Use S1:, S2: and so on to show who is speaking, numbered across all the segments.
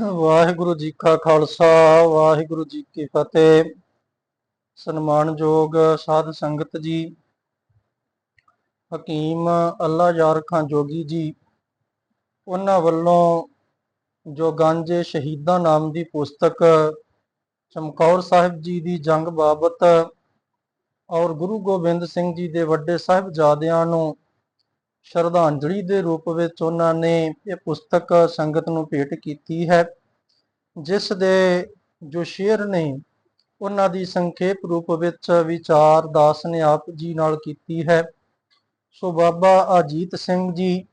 S1: ਵਾਹਿਗੁਰੂ ਜੀ ਕਾ ਖਾਲਸਾ, ਵਾਹਿਗੁਰੂ ਜੀ ਕੀ ਫਤਿਹ। ਸਨਮਾਨਯੋਗ ਸਾਧ ਸੰਗਤ ਜੀ, ਹਕੀਮ ਅੱਲਾ ਯਾਰ ਖਾਂ ਜੋਗੀ ਜੀ, ਉਹਨਾਂ ਵੱਲੋਂ ਜੋ ਗਾਂਜੇ ਸ਼ਹੀਦਾਂ ਨਾਮ ਦੀ ਪੁਸਤਕ ਚਮਕੌਰ ਸਾਹਿਬ ਜੀ ਦੀ ਜੰਗ ਬਾਬਤ ਔਰ ਗੁਰੂ ਗੋਬਿੰਦ ਸਿੰਘ ਜੀ ਦੇ ਵੱਡੇ ਸਾਹਿਬਜ਼ਾਦਿਆਂ ਨੂੰ ਸ਼ਰਧਾਂਜਲੀ ਦੇ ਰੂਪ ਵਿੱਚ ਉਹਨਾਂ ਨੇ ਇਹ ਪੁਸਤਕ ਸੰਗਤ ਨੂੰ ਭੇਟ ਕੀਤੀ ਹੈ, ਜਿਸ ਦੇ ਜੋ ਸ਼ੇਰ ਨੇ ਉਹਨਾਂ ਦੀ ਸੰਖੇਪ ਰੂਪ ਵਿੱਚ ਵਿਚਾਰ ਦਾਸ ਨੇ ਆਪ ਜੀ ਨਾਲ ਕੀਤੀ ਹੈ। ਸੋ ਬਾਬਾ ਅਜੀਤ ਸਿੰਘ ਜੀ,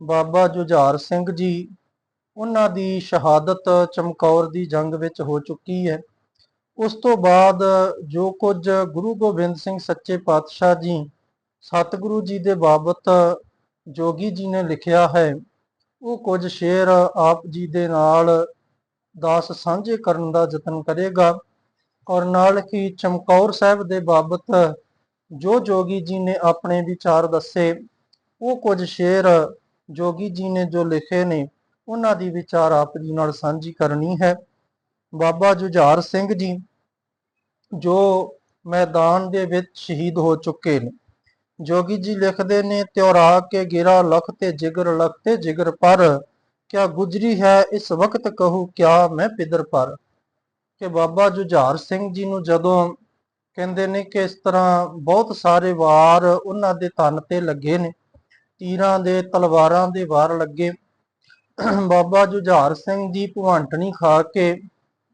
S1: ਬਾਬਾ ਜੁਝਾਰ ਸਿੰਘ ਜੀ, ਉਹਨਾਂ ਦੀ ਸ਼ਹਾਦਤ ਚਮਕੌਰ ਦੀ ਜੰਗ ਵਿੱਚ ਹੋ ਚੁੱਕੀ ਹੈ। ਉਸ ਤੋਂ ਬਾਅਦ ਜੋ ਕੁਝ ਗੁਰੂ ਗੋਬਿੰਦ ਸਿੰਘ ਸੱਚੇ ਪਾਤਸ਼ਾਹ ਜੀ, ਸਤਿਗੁਰੂ ਜੀ ਦੇ ਬਾਬਤ ਜੋਗੀ ਜੀ ਨੇ ਲਿਖਿਆ ਹੈ, ਉਹ ਕੁਝ ਸ਼ੇਰ ਆਪ ਜੀ ਦੇ ਨਾਲ ਦਾਸ ਸਾਂਝੇ ਕਰਨ ਦਾ ਯਤਨ ਕਰੇਗਾ। ਔਰ ਨਾਲ ਹੀ ਚਮਕੌਰ ਸਾਹਿਬ ਦੇ ਬਾਬਤ ਜੋ ਜੋਗੀ ਜੀ ਨੇ ਆਪਣੇ ਵਿਚਾਰ ਦੱਸੇ, ਉਹ ਕੁਝ ਸ਼ੇਰ ਜੋਗੀ ਜੀ ਨੇ ਜੋ ਲਿਖੇ ਨੇ, ਉਹਨਾਂ ਦੀ ਵਿਚਾਰ ਆਪ ਜੀ ਨਾਲ ਸਾਂਝੀ ਕਰਨੀ ਹੈ। ਬਾਬਾ ਜੁਝਾਰ ਸਿੰਘ ਜੀ, ਜੋ ਮੈਦਾਨ ਦੇ ਵਿੱਚ ਸ਼ਹੀਦ ਹੋ ਚੁੱਕੇ ਨੇ। ਜੋਗੀ ਜੀ ਲਿਖਦੇ ਨੇ ਤਿਉਰਾ ਕੇ ਗਿਰਾ ਲਖ ਤੇ ਜਿਗਰ, ਲਖ ਤੇ ਜਿਗਰ ਪਰ। ਕਿਆ ਗੁਜਰੀ ਹੈ, ਇਸ ਵਕਤ ਕਹੂ, ਕਿਆ ਮੈਂ ਪਿਦਰ ਪਰ। ਕਿ ਬਾਬਾ ਜੁਝਾਰ ਸਿੰਘ ਜੀ ਨੂੰ ਜਦੋਂ ਕਹਿੰਦੇ ਨੇ ਕਿ ਇਸ ਤਰ੍ਹਾਂ ਬਹੁਤ ਸਾਰੇ ਵਾਰ ਉਹਨਾਂ ਦੇ ਤਨ ਤੇ ਲੱਗੇ ਨੇ, ਤੀਰਾਂ ਦੇ ਤਲਵਾਰਾਂ ਦੇ ਵਾਰ ਲੱਗੇ। ਬਾਬਾ ਜੁਝਾਰ ਸਿੰਘ ਜੀ ਭਵੰਟਣੀ ਖਾ ਕੇ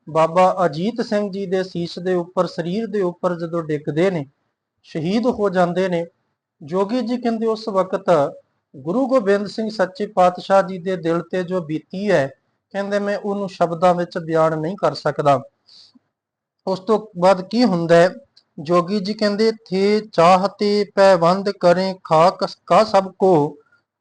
S1: ਬਾਬਾ ਅਜੀਤ ਸਿੰਘ ਜੀ ਦੇ ਸੀਸ ਦੇ ਉੱਪਰ, ਸਰੀਰ ਦੇ ਉੱਪਰ ਜਦੋਂ ਡਿੱਗਦੇ ਨੇ, ਸ਼ਹੀਦ ਹੋ ਜਾਂਦੇ ਨੇ ਜੋਗੀ ਜੀ ਕਹਿੰਦੇ ਉਸ ਵਕਤ ਗੁਰੂ ਗੋਬਿੰਦ ਸਿੰਘ ਸੱਚੇ ਪਾਤਸ਼ਾਹ ਜੀ ਦੇ ਦਿਲ ਤੇ ਜੋ ਬੀਤੀ ਹੈ, ਕਹਿੰਦੇ ਮੈਂ ਉਹਨੂੰ ਸ਼ਬਦਾਂ ਵਿੱਚ ਬਿਆਨ ਨਹੀਂ ਕਰ ਸਕਦਾ। ਉਸ ਤੋਂ ਬਾਅਦ ਕੀ ਹੁੰਦਾ ਹੈ? ਜੋਗੀ ਜੀ ਕਹਿੰਦੇ, ਥੇ ਚਾਹਤੇ ਪੈਵੰਦ ਕਰੇ ਖਾ ਕਾ ਸਭ ਕੋ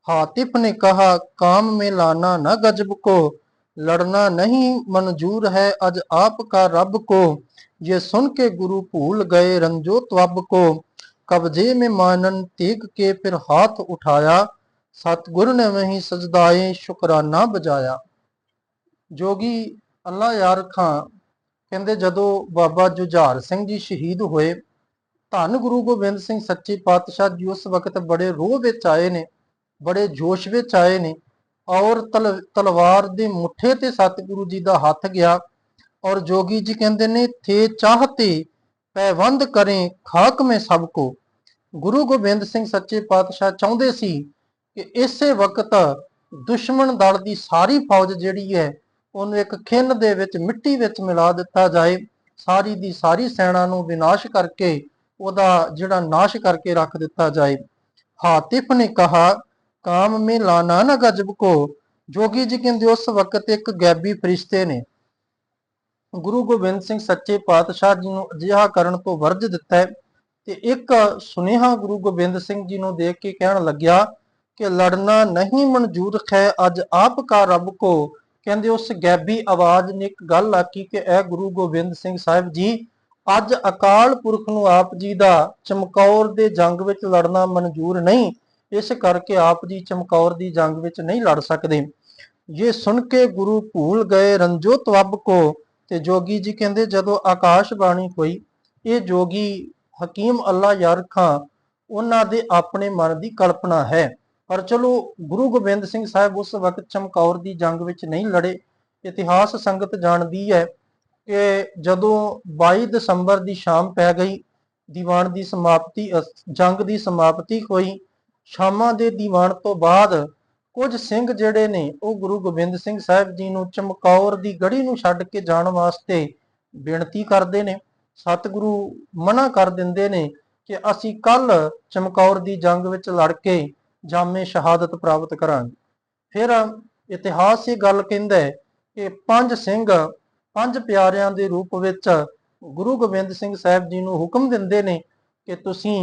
S1: ਹਾਤਿਪ ਨੇ ਕਹਾ, ਕਾਮ ਮੇ ਲਾਨਾ ਨਾ ਗਜਬ ਕੋ, ਲੜਨਾ ਨਹੀਂ ਮਨਜ਼ੂਰ ਹੈ ਅਜ ਆਪ ਕਾ ਰੱਬ ਕੋ, ਜੇ ਸੁਣ ਕੇ ਗੁਰੂ ਭੂਲ ਗਏ ਰੰਜੋ ਤਵਬ ਕੋ कब्जे में मानन तेग के फिर हाथ उठाया सतगुरु ने वहीं सजदाए शुकराना बजाया ਜੋਗੀ ਅੱਲਾ ਯਾਰ ਖਾਂ ਕਹਿੰਦੇ ਜਦੋਂ ਬਾਬਾ ਜੁਝਾਰ ਸਿੰਘ ਜੀ ਸ਼ਹੀਦ ਹੋਏ ਧੰਨ ਗੁਰੂ ਗੋਬਿੰਦ ਸਿੰਘ ਸੱਚੇ ਪਾਤਸ਼ਾਹ ਜੀ ਉਸ ਵਕਤ ਬੜੇ ਰੋਹ ਵਿੱਚ ਆਏ ਨੇ ਬੜੇ ਜੋਸ਼ ਵਿੱਚ ਆਏ ਨੇ ਔਰ ਤਲ- ਤਲਵਾਰ ਦੇ ਮੁੱਠੇ ਤੇ ਸਤਿਗੁਰੂ ਜੀ ਦਾ ਹੱਥ ਗਿਆ ਔਰ ਜੋਗੀ ਜੀ ਕਹਿੰਦੇ ਨੇ ਥੇ ਚਾਹਤੇ ਪੈਵੰਦ ਕਰੇ ਖਾਕ ਮੇ ਸਭ ਕੋ ਗੁਰੂ ਗੋਬਿੰਦ ਸਿੰਘ ਸੱਚੇ ਪਾਤਸ਼ਾਹ ਚਾਹੁੰਦੇ ਸੀ ਕਿ ਇਸੇ ਵਕਤ ਦੁਸ਼ਮਣ ਦਲ ਦੀ ਸਾਰੀ ਫੌਜ ਜਿਹੜੀ ਹੈ, ਉਹਨੂੰ ਇੱਕ ਖਿੰਨ ਦੇ ਵਿੱਚ, ਮਿੱਟੀ ਵਿੱਚ ਮਿਲਾ ਦਿੱਤਾ ਜਾਏ। ਸਾਰੀ ਦੀ ਸਾਰੀ ਸੈਨਾ ਨੂੰ ਵਿਨਾਸ਼ ਕਰਕੇ, ਉਹਦਾ ਜਿਹੜਾ ਨਾਸ਼ ਕਰਕੇ ਰੱਖ ਦਿੱਤਾ ਜਾਏ। ਹਾਤਿਫ ਨੇ ਕਹਾ, ਕਾਮ ਮੇ ਲਾਨਾ ਨਾ ਗਜਬ ਕੋ। ਜੋਗੀ ਜੀ ਕਹਿੰਦੇ, ਉਸ ਵਕਤ ਇੱਕ ਗੈਬੀ ਫਰਿਸ਼ਤੇ ਨੇ। ਗੁਰੂ ਗੋਬਿੰਦ ਸਿੰਘ ਸੱਚੇ ਪਾਤਸ਼ਾਹ ਜੀ ਨੂੰ ਅਜਿਹਾ ਕਰਨ ਤੋਂ ਵਰਜ ਦਿੱਤਾ ਹੈ। ਤੇ ਇੱਕ ਸੁਨੇਹਾ ਗੁਰੂ ਗੋਬਿੰਦ ਸਿੰਘ ਜੀ ਨੂੰ ਦੇਖ ਕੇ ਕਹਿਣ ਲੱਗਿਆ ਕਿ ਲੜਨਾ ਨਹੀਂ ਮਨਜੂਰ ਹੈ, ਅੱਜ ਆਪ ਕਾ ਰੱਬ ਕੋ। ਕਹਿੰਦੇ ਉਸ ਗੈਬੀ ਆਵਾਜ਼ ਨੇ ਇੱਕ ਗੱਲ ਆਕੀ ਕਿ ਇਹ ਗੁਰੂ ਗੋਬਿੰਦ ਸਿੰਘ ਸਾਹਿਬ ਜੀ, ਅੱਜ ਅਕਾਲ ਪੁਰਖ ਨੂੰ ਆਪ ਜੀ ਦਾ ਚਮਕੌਰ ਦੇ ਜੰਗ ਵਿੱਚ ਲੜਨਾ ਮਨਜ਼ੂਰ ਨਹੀਂ, ਇਸ ਕਰਕੇ ਆਪ ਜੀ ਚਮਕੌਰ ਦੀ ਜੰਗ ਵਿੱਚ ਨਹੀਂ ਲੜ ਸਕਦੇ। ਇਹ ਸੁਣ ਕੇ ਗੁਰੂ ਭੂਲ ਗਏ, ਰੰਜੋ ਤਵਬ ਕੋ। ਤੇ ਜੋਗੀ ਜੀ ਕਹਿੰਦੇ ਜਦੋਂ ਆਕਾਸ਼ ਬਾਣੀ ਹੋਈ, ਇਹ ਜੋਗੀ ਹਕੀਮ ਅੱਲਾ ਯਾਰ ਖਾਂ ਉਹਨਾਂ ਦੇ ਆਪਣੇ ਮਨ ਦੀ ਕਲਪਨਾ ਹੈ। ਪਰ ਚਲੋ ਗੁਰੂ ਗੋਬਿੰਦ ਸਿੰਘ ਸਾਹਿਬ ਉਸ ਵਕਤ ਚਮਕੌਰ ਦੀ ਜੰਗ ਵਿੱਚ ਨਹੀਂ ਲੜੇ। ਇਤਿਹਾਸ ਸੰਗਤ ਜਾਣਦੀ ਹੈ ਕਿ ਜਦੋਂ 22 ਦਸੰਬਰ ਦੀ ਸ਼ਾਮ ਪੈ ਗਈ ਦੀਵਾਨ ਦੀ ਸਮਾਪਤੀ ਅ, ਜੰਗ ਦੀ ਸਮਾਪਤੀ ਹੋਈ। ਸ਼ਾਮਾਂ ਦੇ ਦੀਵਾਨ ਤੋਂ ਬਾਅਦ ਕੁਝ ਸਿੰਘ ਜਿਹੜੇ ਨੇ ਉਹ ਗੁਰੂ ਗੋਬਿੰਦ ਸਿੰਘ ਸਾਹਿਬ ਜੀ ਨੂੰ ਚਮਕੌਰ ਦੀ ਗੜੀ ਨੂੰ ਛੱਡ ਕੇ ਜਾਣ ਵਾਸਤੇ ਬੇਨਤੀ ਕਰਦੇ ਨੇ। ਸਤਿਗੁਰੂ ਮਨਾ ਕਰ ਦਿੰਦੇ ਨੇ ਕਿ ਅਸੀਂ ਕੱਲ ਚਮਕੌਰ ਦੀ ਜੰਗ ਵਿੱਚ ਲੜ ਕੇ ਜਾਮੇ ਸ਼ਹਾਦਤ ਪ੍ਰਾਪਤ ਕਰਾਂਗੇ। ਫਿਰ ਇਤਿਹਾਸ ਇਹ ਗੱਲ ਕਹਿੰਦਾ ਹੈ ਕਿ ਪੰਜ ਸਿੰਘ ਪੰਜ ਪਿਆਰਿਆਂ ਦੇ ਰੂਪ ਵਿੱਚ ਗੁਰੂ ਗੋਬਿੰਦ ਸਿੰਘ ਸਾਹਿਬ ਜੀ ਨੂੰ ਹੁਕਮ ਦਿੰਦੇ ਨੇ ਕਿ ਤੁਸੀਂ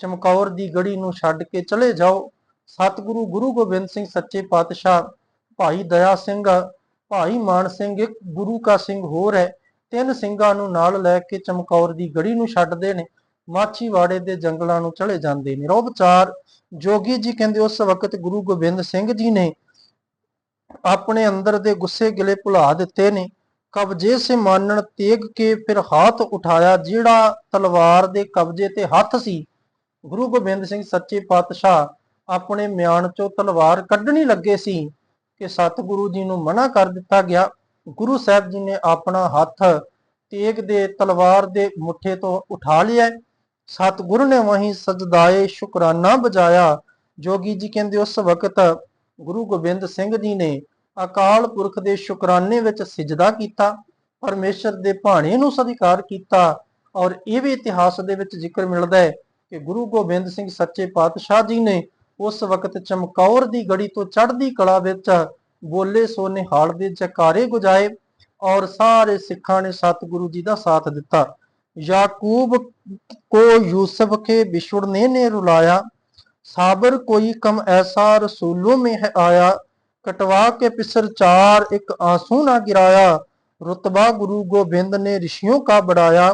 S1: ਚਮਕੌਰ ਦੀ ਗੜੀ ਨੂੰ ਛੱਡ ਕੇ ਚਲੇ ਜਾਓ। ਸਤਿਗੁਰੂ ਗੁਰੂ ਗੋਬਿੰਦ ਸਿੰਘ ਸੱਚੇ ਪਾਤਸ਼ਾਹ ਭਾਈ ਦਇਆ ਸਿੰਘ, ਭਾਈ ਮਾਨ ਸਿੰਘ, ਇੱਕ ਗੁਰੂ ਕਾ ਸਿੰਘ ਹੋਰ ਹੈ। ਤਿੰਨ ਸਿੰਘਾਂ ਨੂੰ ਨਾਲ ਲੈ ਕੇ ਚਮਕੌਰ ਦੀ ਗੜੀ ਨੂੰ ਛੱਡਦੇ ਨੇ, ਮਾਛੀਵਾੜੇ ਦੇ ਜੰਗਲਾਂ ਨੂੰ ਚਲੇ ਜਾਂਦੇ ਨੇ। ਰੋਬ ਚਾਰ ਜੋਗੀ ਜੀ ਕਹਿੰਦੇ ਉਸ ਵਕਤ ਗੁਰੂ ਗੋਬਿੰਦ ਸਿੰਘ ਜੀ ਨੇ ਆਪਣੇ ਅੰਦਰ ਦੇ ਗੁੱਸੇ ਗਿਲੇ ਭੁਲਾ ਦਿੱਤੇ ਨੇ। ਕਬਜੇ ਸੇ ਮਾਨਣ ਤੇਗ ਕੇ ਫਿਰ ਹੱਥ ਉਠਾਇਆ, ਜਿਹੜਾ ਤਲਵਾਰ ਦੇ ਕਬਜੇ ਤੇ ਹੱਥ ਸੀ। ਗੁਰੂ ਗੋਬਿੰਦ ਸਿੰਘ ਸੱਚੇ ਪਾਤਸ਼ਾਹ ਆਪਣੇ ਮਿਆਨ ਚੋਂ ਤਲਵਾਰ ਕੱਢਣੀ ਲੱਗੇ ਸੀ ਕਿ ਸਤਿਗੁਰੂ ਜੀ ਨੂੰ ਮਨਾ ਕਰ ਦਿੱਤਾ ਗਿਆ। ਗੁਰੂ ਸਾਹਿਬ ਜੀ ਨੇ ਆਪਣਾ ਹੱਥ ਤੇਗ ਦੇ ਤਲਵਾਰ ਦੇ ਮੁੱਠੇ ਤੋਂ ਉਠਾ ਲਿਆ। ਸਤਿਗੁਰੂ ਨੇ ਵਹੀਂ ਸਜਦਾਏ ਸ਼ੁਕਰਾਨਾ ਬਜਾਇਆ। ਜੋਗੀ ਜੀ ਕਹਿੰਦੇ ਉਸ ਵਕਤ ਗੁਰੂ ਗੋਬਿੰਦ ਸਿੰਘ ਜੀ ਨੇ ਅਕਾਲ ਪੁਰਖ ਦੇ ਸ਼ੁਕਰਾਨੇ ਵਿੱਚ ਸਿਜਦਾ ਕੀਤਾ, ਪਰਮੇਸ਼ਰ ਦੇ ਭਾਣੇ ਨੂੰ ਸਵੀਕਾਰ ਕੀਤਾ ਔਰ ਇਹ ਵੀ ਇਤਿਹਾਸ ਦੇ ਵਿੱਚ ਜ਼ਿਕਰ ਮਿਲਦਾ ਹੈ ਕਿ ਗੁਰੂ ਗੋਬਿੰਦ ਸਿੰਘ ਸੱਚੇ ਪਾਤਸ਼ਾਹ ਜੀ ਨੇ ਉਸ ਵਕਤ ਚਮਕੌਰ ਦੀ ਗੜੀ ਤੋਂ ਚੜ੍ਹਦੀ ਕਲਾ ਵਿੱਚ ਬੋਲੇ ਸੋ ਨਿਹਾਲ ਦੇ ਜਕਾਰੇ ਗੁਜਾਏ ਔਰ ਸਾਰੇ ਸਿੱਖਾਂ ਨੇ ਸਤਿਗੁਰੂ ਜੀ ਦਾ ਸਾਥ ਦਿੱਤਾ ਯਾਕੂਬ ਕੋ ਯੂਸਫ ਕੇ ਵਿਛੁੜਨੇ ਨੇ ਰੁਲਾਇਆ ਸਾਬਰ ਕੋਈ ਕਮ ਐਸਾ ਰਸੂਲੋं में है आया कटवा के पिसर चार एक आंसू ना गिराया रुतबा गुरु गोविंद ने ऋषियों का बढ़ाया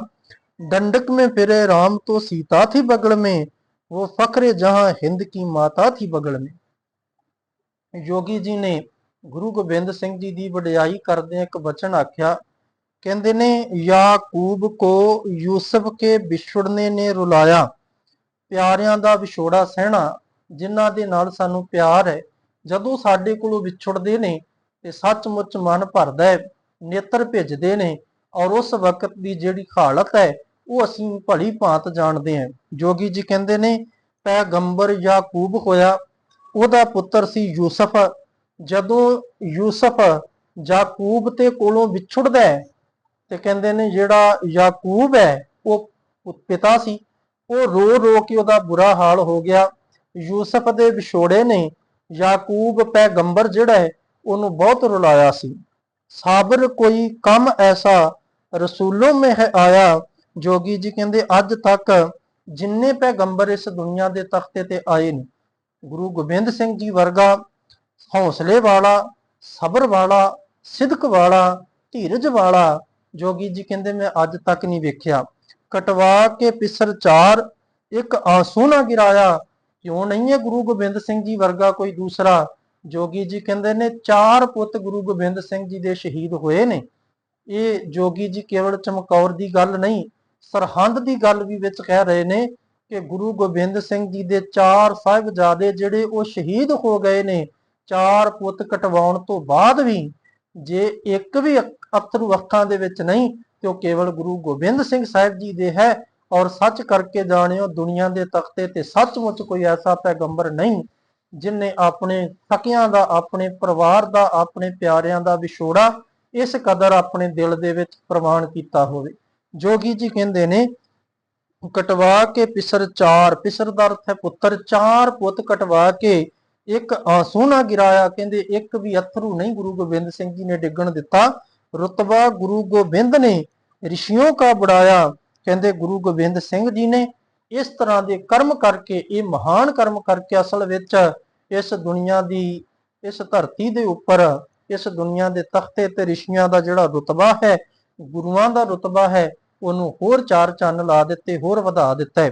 S1: दंडक में फिरे राम तो सीता थी बगल में वो फखरे जहां हिंद की माता थी बगल में ਯੋਗੀ ਜੀ ਨੇ ਗੁਰੂ ਗੋਬਿੰਦ ਸਿੰਘ ਜੀ ਦੀ ਵਡਿਆਈ ਕਰਦੇ ਇੱਕ ਬਚਨ ਆਖਿਆ, ਕਹਿੰਦੇ ਨੇ, ਯਾਕੂਬ ਕੋ ਯੂਸਫ ਕੇ ਵਿਛੜਨੇ ਨੇ ਰੁਲਾਇਆ। ਪਿਆਰਿਆਂ ਦਾ ਵਿਛੋੜਾ ਸਹਿਣਾ, ਜਿਨ੍ਹਾਂ ਦੇ ਨਾਲ ਸਾਨੂੰ ਪਿਆਰ ਹੈ। ਜਦੋਂ ਸਾਡੇ ਕੋਲੋਂ ਵਿਛੜਦੇ ਨੇ, ਤੇ ਸੱਚਮੁੱਚ ਮਨ ਭਰਦਾ ਹੈ, ਨੇਤਰ ਭਿੱਜਦੇ ਨੇ, ਔਰ ਉਸ ਵਕਤ ਦੀ ਜਿਹੜੀ ਹਾਲਤ ਹੈ, ਉਹ ਅਸੀਂ ਭਲੀ ਭਾਂਤ ਜਾਣਦੇ ਹਾਂ। ਜੋਗੀ ਜੀ ਕਹਿੰਦੇ ਨੇ ਪੈਗੰਬਰ ਯਾਕੂਬ ਹੋਇਆ, ਉਹਦਾ ਪੁੱਤਰ ਸੀ ਯੂਸਫ। ਜਦੋਂ ਯੂਸਫ ਯਾਕੂਬ ਤੇ ਕੋਲੋਂ ਵਿਛੜਦਾ ਹੈ ਤੇ ਕਹਿੰਦੇ ਨੇ ਜਿਹੜਾ ਯਾਕੂਬ ਹੈ, ਉਹ ਪਿਤਾ ਸੀ, ਉਹ ਰੋ ਰੋ ਕੇ ਉਹਦਾ ਬੁਰਾ ਹਾਲ ਹੋ ਗਿਆ। ਯੂਸਫ ਦੇ ਵਿਛੋੜੇ ਨੇ ਯਾਕੂਬ ਪੈਗੰਬਰ ਜਿਹੜਾ ਹੈ, ਉਹਨੂੰ ਬਹੁਤ ਰੁਲਾਇਆ ਸੀ। ਸਾਬਰ ਕੋਈ ਕੰਮ ਐਸਾ ਰਸੂਲੋਂ ਮੇ ਹੈ ਆਇਆ, ਜੋਗੀ ਜੀ ਕਹਿੰਦੇ ਅੱਜ ਤੱਕ ਜਿੰਨੇ ਪੈਗੰਬਰ ਇਸ ਦੁਨੀਆ ਦੇ ਤਖਤੇ ਤੇ ਆਏ ਨੇ। ਗੁਰੂ ਗੋਬਿੰਦ ਸਿੰਘ ਜੀ ਵਰਗਾ ਹੌਸਲੇ ਵਾਲਾ, ਸਬਰ ਵਾਲਾ, ਸਿਦਕ ਵਾਲਾ, ਧੀਰਜ ਵਾਲਾ, ਜੋਗੀ ਜੀ ਕਹਿੰਦੇ ਮੈਂ ਅੱਜ ਤੱਕ ਨਹੀਂ ਵੇਖਿਆ। ਕਟਵਾ ਕੇ ਪਿਸਰ ਚਾਰ, ਇੱਕ ਆਂਸੂ ਨਾ ਗਿਰਾਇਆ। ਕਿਉਂ ਨਹੀਂ ਹੈ ਗੁਰੂ ਗੋਬਿੰਦ ਸਿੰਘ ਜੀ ਵਰਗਾ ਕੋਈ ਦੂਸਰਾ? ਜੋਗੀ ਜੀ ਕਹਿੰਦੇ ਨੇ ਚਾਰ ਪੁੱਤ ਗੁਰੂ ਗੋਬਿੰਦ ਸਿੰਘ ਜੀ ਦੇ ਸ਼ਹੀਦ ਹੋਏ ਨੇ। ਇਹ ਜੋਗੀ ਜੀ ਕੇਵਲ ਚਮਕੌਰ ਦੀ ਗੱਲ ਨਹੀਂ, ਸਰਹੰਦ ਦੀ ਗੱਲ ਵੀ ਵਿੱਚ ਕਹਿ ਰਹੇ ਨੇ ਕਿ ਗੁਰੂ ਗੋਬਿੰਦ ਸਿੰਘ ਜੀ ਦੇ ਚਾਰ ਸਾਹਿਬਜ਼ਾਦੇ ਜਿਹੜੇ ਉਹ ਸ਼ਹੀਦ ਹੋ ਗਏ ਨੇ ਚਾਰ ਪੁੱਤ ਕਟਵਾਉਣ ਤੋਂ ਬਾਅਦ ਵੀ ਜੇ ਇੱਕ ਵੀ ਅੱਖ- ਅੱਖਾਂ ਦੇ ਵਿੱਚ ਨਹੀਂ, ਤੇ ਉਹ ਕੇਵਲ ਗੁਰੂ ਗੋਬਿੰਦ ਸਿੰਘ ਸਾਹਿਬ ਜੀ ਦੇ ਹੈ ਔਰ ਸੱਚ ਕਰਕੇ ਜਾਣਿਓ, ਦੁਨੀਆ ਦੇ ਤਖਤੇ ਤੇ ਸੱਚਮੁੱਚ ਕੋਈ ਐਸਾ ਪੈਗੰਬਰ ਨਹੀਂ ਜਿਨੇ ਆਪਣੇ ਸਕਿਆਂ ਦਾ, ਆਪਣੇ ਪਰਿਵਾਰ ਦਾ, ਆਪਣੇ ਪਿਆਰਿਆਂ ਦਾ ਵਿਛੋੜਾ ਇਸ ਕਦਰ ਆਪਣੇ ਦਿਲ ਦੇ ਵਿੱਚ ਪ੍ਰਵਾਨ ਕੀਤਾ ਹੋਵੇ। ਜੋਗੀ ਜੀ ਕਹਿੰਦੇ ਨੇ, ਕਟਵਾ ਕੇ ਪਿਸਰ ਚਾਰ, ਪਿਸਰ ਦਾ ਅਰਥ ਹੈ ਪੁੱਤਰ, ਚਾਰ ਪੁੱਤ ਕਟਵਾ ਕੇ ਇੱਕ ਆਂਸੂ ਨਾ ਗਿਰਾਇਆ, ਕਹਿੰਦੇ ਇੱਕ ਵੀ ਅਥਰੂ ਨਹੀਂ ਗੁਰੂ ਗੋਬਿੰਦ ਸਿੰਘ ਜੀ ਨੇ ਡਿੱਗਣ ਦਿੱਤਾ। ਰਤਬਾ ਗੁਰੂ ਗੋਬਿੰਦ ਨੇ ਰਿਸ਼ੀਆਂ ਕਾ ਬੜਾਇਆ, ਕਹਿੰਦੇ ਗੁਰੂ ਗੋਬਿੰਦ ਸਿੰਘ ਜੀ ਨੇ। ਇਸ ਤਰ੍ਹਾਂ ਦੇ ਕਰਮ ਕਰਕੇ, ਇਹ ਮਹਾਨ ਕਰਮ ਕਰਕੇ ਅਸਲ ਵਿੱਚ ਇਸ ਦੁਨੀਆ ਦੀ, ਇਸ ਧਰਤੀ ਦੇ ਉੱਪਰ, ਇਸ ਦੁਨੀਆ ਦੇ ਤਖਤੇ ਤੇ ਰਿਸ਼ੀਆਂ ਦਾ ਜਿਹੜਾ ਰਤਬਾ ਹੈ, ਗੁਰੂਆਂ ਦਾ ਰਤਬਾ ਹੈ, ਉਹਨੂੰ ਹੋਰ ਚਾਰ ਚੰਨ ਲਾ ਦਿੱਤੇ, ਹੋਰ ਵਧਾ ਦਿੱਤਾ। ਹੈ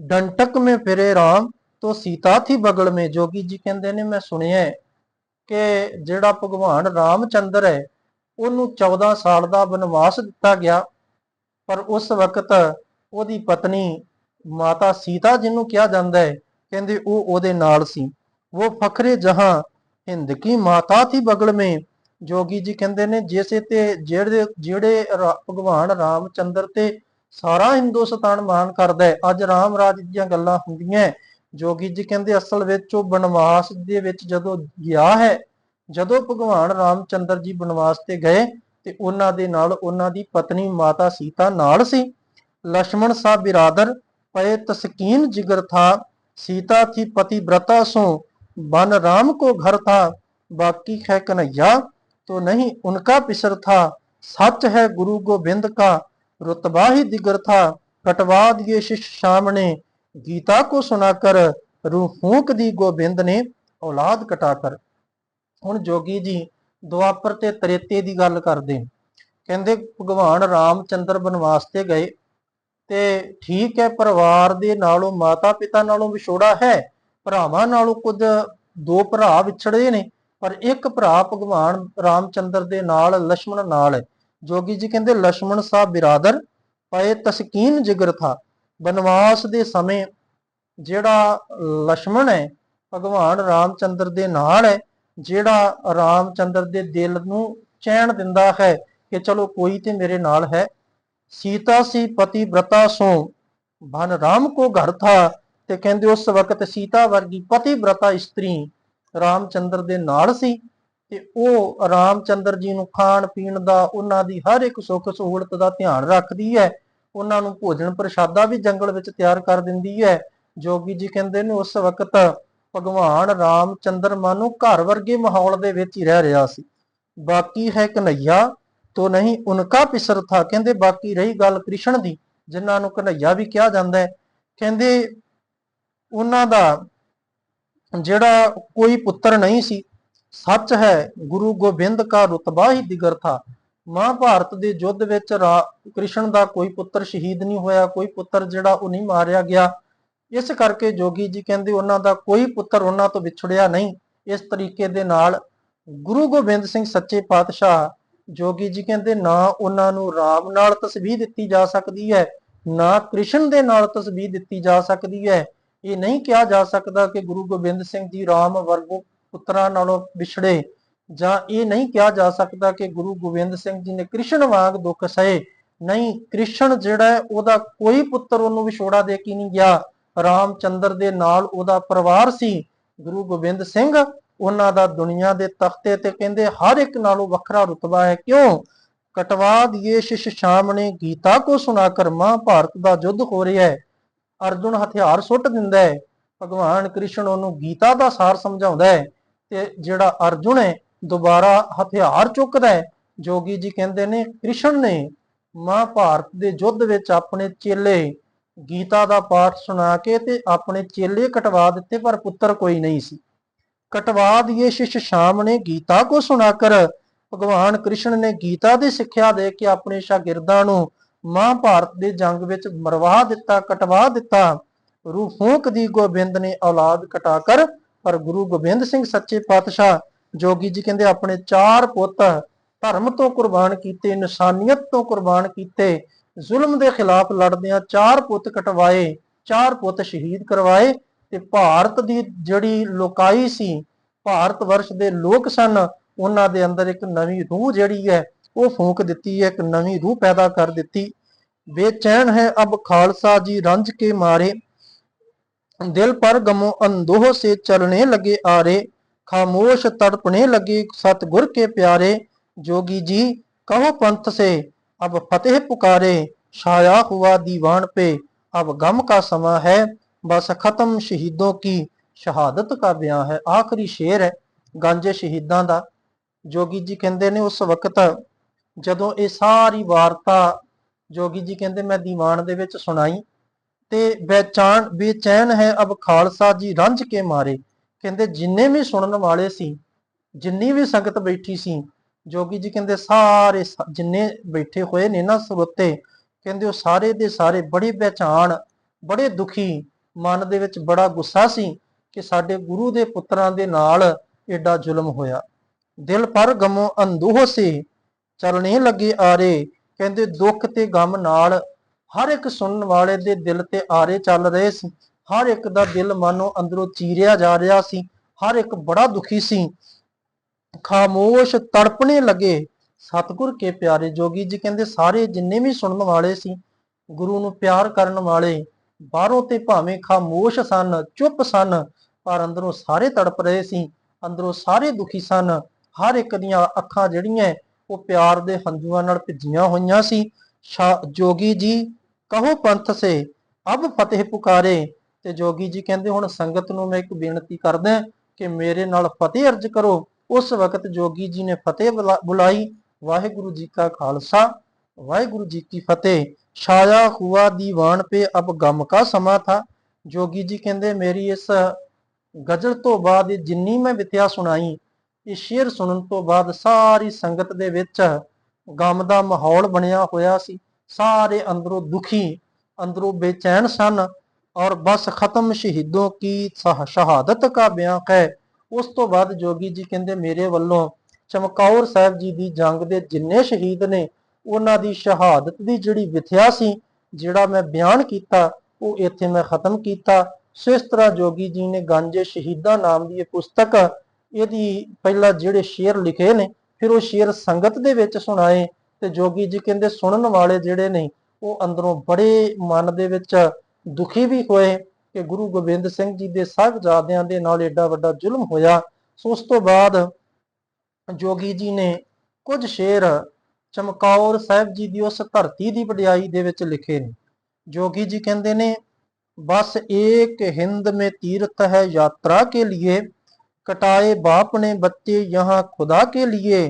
S1: ਡੰਟਕ ਮੇ ਫਿਰੇ ਰਾਮ ਤੋ ਸੀਤਾ ਥੀ ਬਗਲ ਮੇ ਜੋਗੀ ਜੀ ਕਹਿੰਦੇ ਨੇ, ਮੈਂ ਸੁਣਿਆ ਕਿ ਜਿਹੜਾ ਭਗਵਾਨ ਰਾਮਚੰਦਰ ਹੈ, ਉਹਨੂੰ 14 ਸਾਲ ਦਾ ਬਨਵਾਸ ਦਿੱਤਾ ਗਿਆ, ਪਰ ਉਸ ਵਕਤ ਉਹਦੀ ਪਤਨੀ ਮਾਤਾ ਸੀਤਾ ਜਿਹਨੂੰ ਕਿਹਾ ਜਾਂਦਾ ਹੈ, ਕਹਿੰਦੇ ਉਹ ਉਹਦੇ ਨਾਲ ਸੀ। ਉਹ ਫਖਰੇ ਜਹਾਂ ਹਿੰਦ ਕੀ ਮਾਤਾ ਥੀ ਬਗਲ ਮੇ ਜੋਗੀ ਜੀ ਕਹਿੰਦੇ ਨੇ, ਜਿਸੇ ਤੇ ਜਿਹੜੇ ਜਿਹੜੇ ਰਾ- ਭਗਵਾਨ ਰਾਮਚੰਦਰ ਤੇ ਸਾਰਾ ਹਿੰਦੁਸਤਾਨ ਮਾਣ ਕਰਦਾ ਹੈ। ਅੱਜ ਰਾਮ ਰਾਜ ਦੀਆਂ ਗੱਲਾਂ ਹੁੰਦੀਆਂ ਜੋਗੀ ਜੀ ਕਹਿੰਦੇ ਅਸਲ ਵਿੱਚ ਉਹ ਬਨਵਾਸ ਦੇ ਵਿੱਚ ਜਦੋਂ ਗਿਆ ਹੈ, ਜਦੋਂ ਭਗਵਾਨ ਰਾਮਚੰਦਰ ਜੀ ਬਨਵਾਸ ਤੇ ਗਏ ਤੇ ਉਹਨਾਂ ਦੇ ਨਾਲ ਉਹਨਾਂ ਦੀ ਪਤਨੀ ਮਾਤਾ ਸੀਤਾ ਨਾਲ ਸੀ। ਲక్ష్మణ ਸਾਹਿਬ ਬਿਰਾਦਰ ਪਏ ਤਸਕੀਨ ਜਿਗਰ ਥਾ, ਸੀਤਾ ਥੀ ਪਤੀ ਬ੍ਰਤਾ ਸੋ, ਬਨ ਰਾਮ ਕੋ ਘਰ ਥਾ, ਬਾਕੀ ਖੈ ਕਨਈਆ, ਤੋ ਨਹੀਂ ਉਨਕਾ ਪਿਸਰ ਥਾ, ਸੱਚ ਹੈ ਗੁਰੂ ਗੋਬਿੰਦ ਕਾ, ਰਤਬਾ ਹੀ ਦਿਗਰ ਥਾ, ਕਟਵਾ ਦਿਏ ਸ਼ਿਸ਼ ਸਾਹਮਣੇ ਗੀਤਾ ਕੋ ਸੁਣਾ ਕਰ ਰੂ फूक ਦੀ ਗੋਬਿੰਦ ਨੇ ਔਲਾਦ ਕਟਾ ਕਰ। ਹੁਣ ਜੋਗੀ ਜੀ ਦੁਆਪਰ ਤੇ ਤਰੇਤੇ ਦੀ ਗੱਲ ਕਰਦੇ ਕਹਿੰਦੇ, ਭਗਵਾਨ ਰਾਮਚੰਦਰ ਬਨਵਾਸ ਤੇ ਗਏ। ਤੇ ਠੀਕ ਹੈ, ਪਰਿਵਾਰ ਦੇ ਨਾਲੋਂ ਮਾਤਾ ਪਿਤਾ ਨਾਲੋਂ ਵਿਛੋੜਾ ਹੈ। ਭਰਾਵਾਂ ਨਾਲੋਂ ਕੁਝ ਦੋ ਭਰਾ ਵਿਛੜੇ ਨੇ, ਪਰ ਇੱਕ ਭਰਾ ਭਗਵਾਨ ਰਾਮ ਚੰਦਰ ਦੇ ਨਾਲ ਲక్ష్మణ ਨਾਲ ਜੋਗੀ ਜੀ ਕਹਿੰਦੇ ਲక్ష్మణ ਸਾਹਿਬ ਬਿਰਾਦਰ, ਪਏ ਤਸਕੀਨ ਜਿਗਰ ਥਾ। ਬਨਵਾਸ ਦੇ ਸਮੇਂ ਜਿਹੜਾ ਲక్ష్మణ ਹੈ, ਭਗਵਾਨ ਰਾਮਚੰਦਰ ਦੇ ਨਾਲ ਹੈ, ਜਿਹੜਾ ਰਾਮਚੰਦਰ ਦੇ ਦਿਲ ਨੂੰ ਚੈਣ ਦਿੰਦਾ ਹੈ ਕਿ ਚਲੋ ਕੋਈ ਤੇ ਮੇਰੇ ਨਾਲ ਹੈ। ਸੀਤਾ ਸੀ ਪਤੀ ਬ੍ਰਤਾ ਸੋ ਭਨ ਰਾਮ ਕੋ ਘਰ ਥਾ ਤੇ ਕਹਿੰਦੇ ਉਸ ਵਕਤ ਸੀਤਾ ਵਰਗੀ ਪਤੀ ਬ੍ਰਤਾ ਇਸਤਰੀ ਰਾਮਚੰਦਰ ਦੇ ਨਾਲ ਸੀ ਤੇ ਉਹ ਰਾਮਚੰਦਰ ਜੀ ਨੂੰ ਖਾਣ ਪੀਣ ਦਾ ਉਹਨਾਂ ਦੀ ਹਰ ਇੱਕ ਸੁੱਖ ਸਹੂਲਤ ਦਾ ਧਿਆਨ ਰੱਖਦੀ ਹੈ। ਉਹਨਾਂ ਨੂੰ ਭੋਜਨ ਪ੍ਰਸ਼ਾਦਾ ਵੀ ਜੰਗਲ ਵਿੱਚ ਤਿਆਰ ਕਰ ਦਿੰਦੀ ਹੈ। ਜੋਗੀ ਜੀ ਕਹਿੰਦੇ ਨੇ ਉਸ ਵਕਤ ਭਗਵਾਨ ਰਾਮਚੰਦਰ ਮਾਨੋ ਘਰ ਵਰਗੇ ਮਾਹੌਲ ਦੇ ਵਿੱਚ ਹੀ ਰਹਿ ਰਿਹਾ ਸੀ। ਬਾਕੀ ਹੈ ਕਨਈਆ ਤੋਂ ਨਹੀਂ, ਉਨਕਾ ਪਿਸਰ ਥਾ। ਕਹਿੰਦੇ ਬਾਕੀ ਰਹੀ ਗੱਲ ਕ੍ਰਿਸ਼ਨ ਦੀ, ਜਿਨ੍ਹਾਂ ਨੂੰ ਕਨਈਆ ਵੀ ਕਿਹਾ ਜਾਂਦਾ ਹੈ। ਕਹਿੰਦੇ ਉਹਨਾਂ ਦਾ ਜਿਹੜਾ ਕੋਈ ਪੁੱਤਰ ਨਹੀਂ ਸੀ, ਸੱਚ ਹੈ, ਗੁਰੂ ਗੋਬਿੰਦ ਕਾ ਰੁਤਬਾ ਹੀ ਦਿਗਰ ਥਾ। ਮਹਾਭਾਰਤ ਦੇ ਯੁੱਧ ਵਿੱਚ ਰਾ- ਕ੍ਰਿਸ਼ਨ ਦਾ ਕੋਈ ਪੁੱਤਰ ਸ਼ਹੀਦ ਨਹੀਂ ਹੋਇਆ, ਕੋਈ ਪੁੱਤਰ ਜਿਹੜਾ ਉਹ ਨਹੀਂ ਮਾਰਿਆ ਗਿਆ। ਇਸ ਕਰਕੇ ਜੋਗੀ ਜੀ ਕਹਿੰਦੇ ਉਹਨਾਂ ਦਾ ਕੋਈ ਪੁੱਤਰ ਉਹਨਾਂ ਤੋਂ ਵਿਛੜਿਆ ਨਹੀਂ। ਇਸ ਤਰੀਕੇ ਦੇ ਨਾਲ ਗੁਰੂ ਗੋਬਿੰਦ ਸਿੰਘ ਸੱਚੇ ਪਾਤਸ਼ਾਹ ਜੋਗੀ ਜੀ ਕਹਿੰਦੇ ਨਾ ਉਹਨਾਂ ਨੂੰ ਰਾਮ ਨਾਲ ਤਸਬੀਹ ਦਿੱਤੀ ਜਾ ਸਕਦੀ ਹੈ, ਨਾ ਕ੍ਰਿਸ਼ਨ ਦੇ ਨਾਲ ਤਸਬੀਹ ਦਿੱਤੀ ਜਾ ਸਕਦੀ ਹੈ। ਇਹ ਨਹੀਂ ਕਿਹਾ ਜਾ ਸਕਦਾ ਕਿ ਗੁਰੂ ਗੋਬਿੰਦ ਸਿੰਘ ਜੀ ਰਾਮ ਵਰਗੋ ਪੁੱਤਰਾਂ ਨਾਲੋਂ ਵਿਛੜੇ ਜਾਂ ਇਹ ਨਹੀਂ ਕਿਹਾ ਜਾ ਸਕਦਾ ਕਿ ਗੁਰੂ ਗੋਬਿੰਦ ਸਿੰਘ ਜੀ ਨੇ ਕ੍ਰਿਸ਼ਨ ਵਾਂਗ ਦੁੱਖ ਸਹੇ। ਨਹੀਂ, ਕ੍ਰਿਸ਼ਨ ਜਿਹੜਾ ਹੈ, ਉਹਦਾ ਕੋਈ ਪੁੱਤਰ ਉਹਨੂੰ ਵਿਛੋੜਾ ਦੇ ਕੇ ਨਹੀਂ ਗਿਆ। ਰਾਮਚੰਦਰ ਦੇ ਨਾਲ ਉਹਦਾ ਪਰਿਵਾਰ ਸੀ। ਗੁਰੂ ਗੋਬਿੰਦ ਸਿੰਘ ਉਹਨਾਂ ਦਾ ਦੁਨੀਆ ਦੇ ਤਖਤੇ ਤੇ ਕਹਿੰਦੇ, ਹਰ ਇੱਕ ਨਾਲੋਂ ਵੱਖਰਾ ਰੁਤਬਾ ਹੈ ਕਿਉਂ? ਕਟਵਾ ਦਿਏ ਸ਼ਿਸ਼ ਸ਼ਾਮ ਨੇ ਗੀਤਾ ਕੋ ਸੁਣਾ ਕਰ ਮਹਾਭਾਰਤ ਦਾ ਯੁੱਧ ਹੋ ਰਿਹਾ ਹੈ। ਅਰਜੁਨ ਹਥਿਆਰ ਸੁੱਟ ਦਿੰਦਾ ਹੈ। ਭਗਵਾਨ ਕ੍ਰਿਸ਼ਨ ਉਹਨੂੰ ਗੀਤਾ ਦਾ ਸਾਰ ਸਮਝਾਉਂਦਾ ਹੈ ਤੇ ਜਿਹੜਾ ਅਰਜੁਨ ਹੈ ਦੁਬਾਰਾ ਹਥਿਆਰ ਚੁੱਕਦਾ ਹੈ। ਜੋਗੀ ਜੀ ਕਹਿੰਦੇ ਨੇ, ਕ੍ਰਿਸ਼ਨ ਨੇ ਮਹਾਭਾਰਤ ਦੇ ਯੁੱਧ ਵਿੱਚ ਆਪਣੇ ਚੇਲੇ ਗੀਤਾ ਦਾ ਪਾਠ ਸੁਣਾ ਕੇ ਤੇ ਆਪਣੇ ਚੇਲੇ ਕਟਵਾ ਦਿੱਤੇ, ਪਰ ਪੁੱਤਰ ਕੋਈ ਨਹੀਂ ਸੀ। ਕਟਵਾ ਦਿਏ ਸ਼ਿਸ਼ ਸ਼ਾਮ ਨੇ, ਗੀਤਾ ਕੋ ਸੁਣਾ ਕਰ। ਭਗਵਾਨ ਕ੍ਰਿਸ਼ਨ ਨੇ ਗੀਤਾ ਦੀ ਸਿੱਖਿਆ ਦੇ ਕੇ ਆਪਣੇ ਸ਼ਾਗਿਰਦਾਂ ਨੂੰ ਮਹਾਭਾਰਤ ਦੇ ਜੰਗ ਵਿੱਚ ਮਰਵਾ ਦਿੱਤਾ, ਕਟਵਾ ਦਿੱਤਾ। ਰੂ ਫੂਕ ਦੀ ਗੋਬਿੰਦ ਨੇ ਔਲਾਦ ਕਟਾ ਕਰ, ਪਰ ਗੁਰੂ ਗੋਬਿੰਦ ਸਿੰਘ ਸੱਚੇ ਪਾਤਸ਼ਾਹ ਜੋਗੀ ਜੀ ਕਹਿੰਦੇ ਆਪਣੇ ਚਾਰ ਪੁੱਤ ਧਰਮ ਤੋਂ ਕੁਰਬਾਨ ਕੀਤੇ, ਇਨਸਾਨੀਅਤ ਤੋਂ ਕੁਰਬਾਨ ਕੀਤੇ, ਜ਼ੁਲਮ ਦੇ ਖਿਲਾਫ ਲੜਦਿਆਂ ਚਾਰ ਪੁੱਤ ਕਟਵਾਏ, ਚਾਰ ਪੁੱਤ ਸ਼ਹੀਦ ਕਰਵਾਏ ਤੇ ਭਾਰਤ ਦੀ ਜਿਹੜੀ ਲੋਕਾਈ ਸੀ, ਭਾਰਤ ਵਰਸ਼ ਦੇ ਲੋਕ ਸਨ, ਉਹਨਾਂ ਦੇ ਅੰਦਰ ਇੱਕ ਨਵੀਂ ਰੂਹ ਜਿਹੜੀ ਹੈ, ਉਹ ਫੂਕ ਦਿੱਤੀ ਹੈ ਇੱਕ ਨਵੀਂ ਰੂਹ ਪੈਦਾ ਕਰ ਦਿੱਤੀ। ਬੇਚੈਨ ਹੈ ਅਬ ਖਾਲਸਾ ਜੀ ਰੰਜ ਕੇ ਮਾਰੇ, ਦਿਲ ਪਰ ਗਮੋ ਅੰਦੋਹ ਸੇ ਚਲਨੇ ਲਗੇ ਆਰੇ। ਖਾਮੋਸ਼ तड़पने लगे सतगुर के प्यारे जोगी जी कहो पंथ से अब फतेह पुकारे छाया हुआ दीवान पे अब गम का समा है बस खत्म शहीदों की ਸ਼ਹਾਦਤ का ਬਿਆਨ ਹੈ ਆਖਰੀ ਸ਼ੇਰ ਹੈ ਗਾਂਜੇ ਸ਼ਹੀਦਾਂ ਦਾ ਜੋਗੀ ਜੀ ਕਹਿੰਦੇ ਨੇ ਉਸ ਵਕਤ ਜਦੋਂ ਇਹ ਸਾਰੀ ਵਾਰਤਾ ਜੋਗੀ ਜੀ ਕਹਿੰਦੇ ਮੈਂ ਦੀਵਾਨ ਦੇ ਵਿੱਚ ਸੁਣਾਈ ਤੇ ਬੇਚਾਨ ਬੇਚੈਨ ਹੈ ਅਬ ਖਾਲਸਾ ਜੀ ਰੰਜ ਕੇ ਮਾਰੇ ਕਹਿੰਦੇ ਜਿੰਨੇ ਵੀ ਸੁਣਨ ਵਾਲੇ ਸੀ, ਜਿੰਨੀ ਵੀ ਸੰਗਤ ਬੈਠੀ ਸੀ, ਜੋਗੀ ਜੀ ਕਹਿੰਦੇ ਸਾਰੇ ਜਿੰਨੇ ਬੈਠੇ ਹੋਏ ਨੇ ਨਾ ਸਰੋਤੇ ਕਹਿੰਦੇ ਉਹ ਸਾਰੇ ਦੇ ਸਾਰੇ ਬੜੀ ਬੇਚਾਨ ਬੜੇ ਦੁਖੀ, ਮਨ ਦੇ ਵਿੱਚ ਬੜਾ ਗੁੱਸਾ ਸੀ ਕਿ ਸਾਡੇ ਗੁਰੂ ਦੇ ਪੁੱਤਰਾਂ ਦੇ ਨਾਲ ਏਡਾ ਜ਼ੁਲਮ ਹੋਇਆ। ਦਿਲ ਪਰ ਗਮੋ ਅੰਦੂਹ ਸੀ, ਚਲਣੇ ਲੱਗੇ ਆਰੇ, ਕਹਿੰਦੇ ਦੁੱਖ ਤੇ ਗਮ ਨਾਲ, ਹਰ ਇੱਕ ਸੁਣਨ ਵਾਲੇ ਦੇ ਦਿਲ ਤੇ ਆਰੇ ਚੱਲ ਰਹੇ ਸੀ। ਹਰ ਇੱਕ ਦਾ ਦਿਲ ਮਾਨੋ ਅੰਦਰੋਂ ਚੀਰਿਆ ਜਾ ਰਿਹਾ ਸੀ, ਹਰ ਇੱਕ ਬੜਾ ਦੁਖੀ ਸੀ। ਖਾਮੋਸ਼ ਤੜਪਣੇ ਲੱਗੇ। ਸਤਿਗੁਰ ਕੇ ਪਿਆਰੇ ਜੋਗੀ ਜੀ ਕਹਿੰਦੇ, ਸਾਰੇ ਜਿੰਨੇ ਵੀ ਸੁਣਨ ਵਾਲੇ ਸੀ, ਗੁਰੂ ਨੂੰ ਪਿਆਰ ਕਰਨ ਵਾਲੇ, ਬਾਹਰੋਂ ਤੇ ਭਾਵੇਂ ਖਾਮੋਸ਼ ਸਨ, ਚੁੱਪ ਸਨ, ਪਰ ਅੰਦਰੋਂ ਸਾਰੇ ਤੜਪ ਰਹੇ ਸੀ, ਅੰਦਰੋਂ ਸਾਰੇ ਦੁਖੀ ਸਨ। ਹਰ ਇੱਕ ਦੀਆਂ ਅੱਖਾਂ ਜਿਹੜੀਆਂ ਉਹ ਪਿਆਰ ਦੇ ਹੰਝੂਆਂ ਨਾਲ ਭਿੱਜੀਆਂ ਹੋਈਆਂ ਸੀ, ਜੋਗੀ ਜੀ, ਕਹੋ ਪੰਥ ਸੇ, ਅਬ ਫਤਿਹ ਪੁਕਾਰੇ ਤੇ ਜੋਗੀ ਜੀ ਕਹਿੰਦੇ ਹੁਣ ਸੰਗਤ ਨੂੰ ਮੈਂ ਇੱਕ ਬੇਨਤੀ ਕਰਦਾ ਕਿ ਮੇਰੇ ਨਾਲ ਫਤਿਹ ਅਰਜ ਕਰੋ। ਉਸ ਵਕਤ ਜੋਗੀ ਜੀ ਨੇ ਫਤਿਹ ਬੁਲਾ- ਬੁਲਾਈ। ਵਾਹਿਗੁਰੂ ਜੀ ਕਾ ਖਾਲਸਾ, ਵਾਹਿਗੁਰੂ ਜੀ ਕੀ ਫਤਿਹ। ਛਾਇਆ ਹੁਆ ਦੀਵਾਨ ਪੇ ਅਬ ਗਮ ਕਾ ਸਮਾ ਥਾ। ਜੋਗੀ ਜੀ ਕਹਿੰਦੇ ਮੇਰੀ ਇਸ ਗਜ਼ਲ ਤੋਂ ਬਾਅਦ ਜਿੰਨੀ ਮੈਂ ਵਿਥਿਆ ਸੁਣਾਈ ਇਹ ਸ਼ੇਰ ਸੁਣਨ ਤੋਂ ਬਾਅਦ ਸਾਰੀ ਸੰਗਤ ਦੇ ਵਿੱਚ ਗਮ ਦਾ ਮਾਹੌਲ ਬਣਿਆ ਹੋਇਆ ਸੀ। ਸਾਰੇ ਅੰਦਰੋਂ ਦੁਖੀ, ਅੰਦਰੋਂ ਬੇਚੈਨ ਸਨ। ਔਰ ਬਸ ਖਤਮ ਸ਼ਹੀਦੋਂ ਕੀ ਸ਼ਹਾਦਤ ਦਾ ਬਿਆੰਕ ਹੈ ਉਸ ਤੋਂ ਬਾਅਦ ਜੋਗੀ ਜੀ ਕਹਿੰਦੇ, ਮੇਰੇ ਵੱਲੋਂ ਚਮਕੌਰ ਸਾਹਿਬ ਜੀ ਦੀ ਜੰਗ ਦੇ ਜਿੰਨੇ ਸ਼ਹੀਦ ਨੇ, ਉਹਨਾਂ ਦੀ ਸ਼ਹਾਦਤ ਦੀ ਜਿਹੜੀ ਵਿਥਿਆ ਸੀ, ਜਿਹੜਾ ਮੈਂ ਬਿਆਨ ਕੀਤਾ, ਉਹ ਇੱਥੇ ਮੈਂ ਖਤਮ ਕੀਤਾ। ਸੋ ਇਸ ਤਰ੍ਹਾਂ ਜੋਗੀ ਜੀ ਨੇ ਗੰਜੇ ਸ਼ਹੀਦਾਂ ਨਾਮ ਦੀ ਇਹ ਪੁਸਤਕ, ਇਹਦੀ ਪਹਿਲਾ ਜਿਹੜੇ ਸ਼ੇਰ ਲਿਖੇ ਨੇ, ਫਿਰ ਉਹ ਸ਼ੇਰ ਸੰਗਤ ਦੇ ਵਿੱਚ ਸੁਣਾਏ। ਤੇ ਜੋਗੀ ਜੀ ਕਹਿੰਦੇ, ਸੁਣਨ ਵਾਲੇ ਜਿਹੜੇ ਨੇ, ਉਹ ਅੰਦਰੋਂ ਬੜੇ ਮਨ ਦੇ ਵਿੱਚ ਦੁਖੀ ਵੀ ਹੋਏ ਕਿ ਗੁਰੂ ਗੋਬਿੰਦ ਸਿੰਘ ਜੀ ਦੇ ਸਾਹਿਬਜ਼ਾਦਿਆਂ ਦੇ ਨਾਲ ਏਡਾ ਵੱਡਾ ਜ਼ੁਲਮ ਹੋਇਆ ਸੋ ਉਸ ਤੋਂ ਬਾਅਦ ਜੋਗੀ ਜੀ ਨੇ ਕੁਝ ਸ਼ੇਰ ਚਮਕੌਰ ਸਾਹਿਬ ਜੀ ਦੀ ਉਸ ਧਰਤੀ ਦੀ ਵਡਿਆਈ ਦੇ ਵਿੱਚ ਲਿਖੇ ਨੇ ਜੋਗੀ ਜੀ ਕਹਿੰਦੇ ਨੇ ਬਸ ਏਕ ਹਿੰਦ में तीर्थ है यात्रा के लिए कटाए बाप ने बच्चे यहाँ खुदा के लिए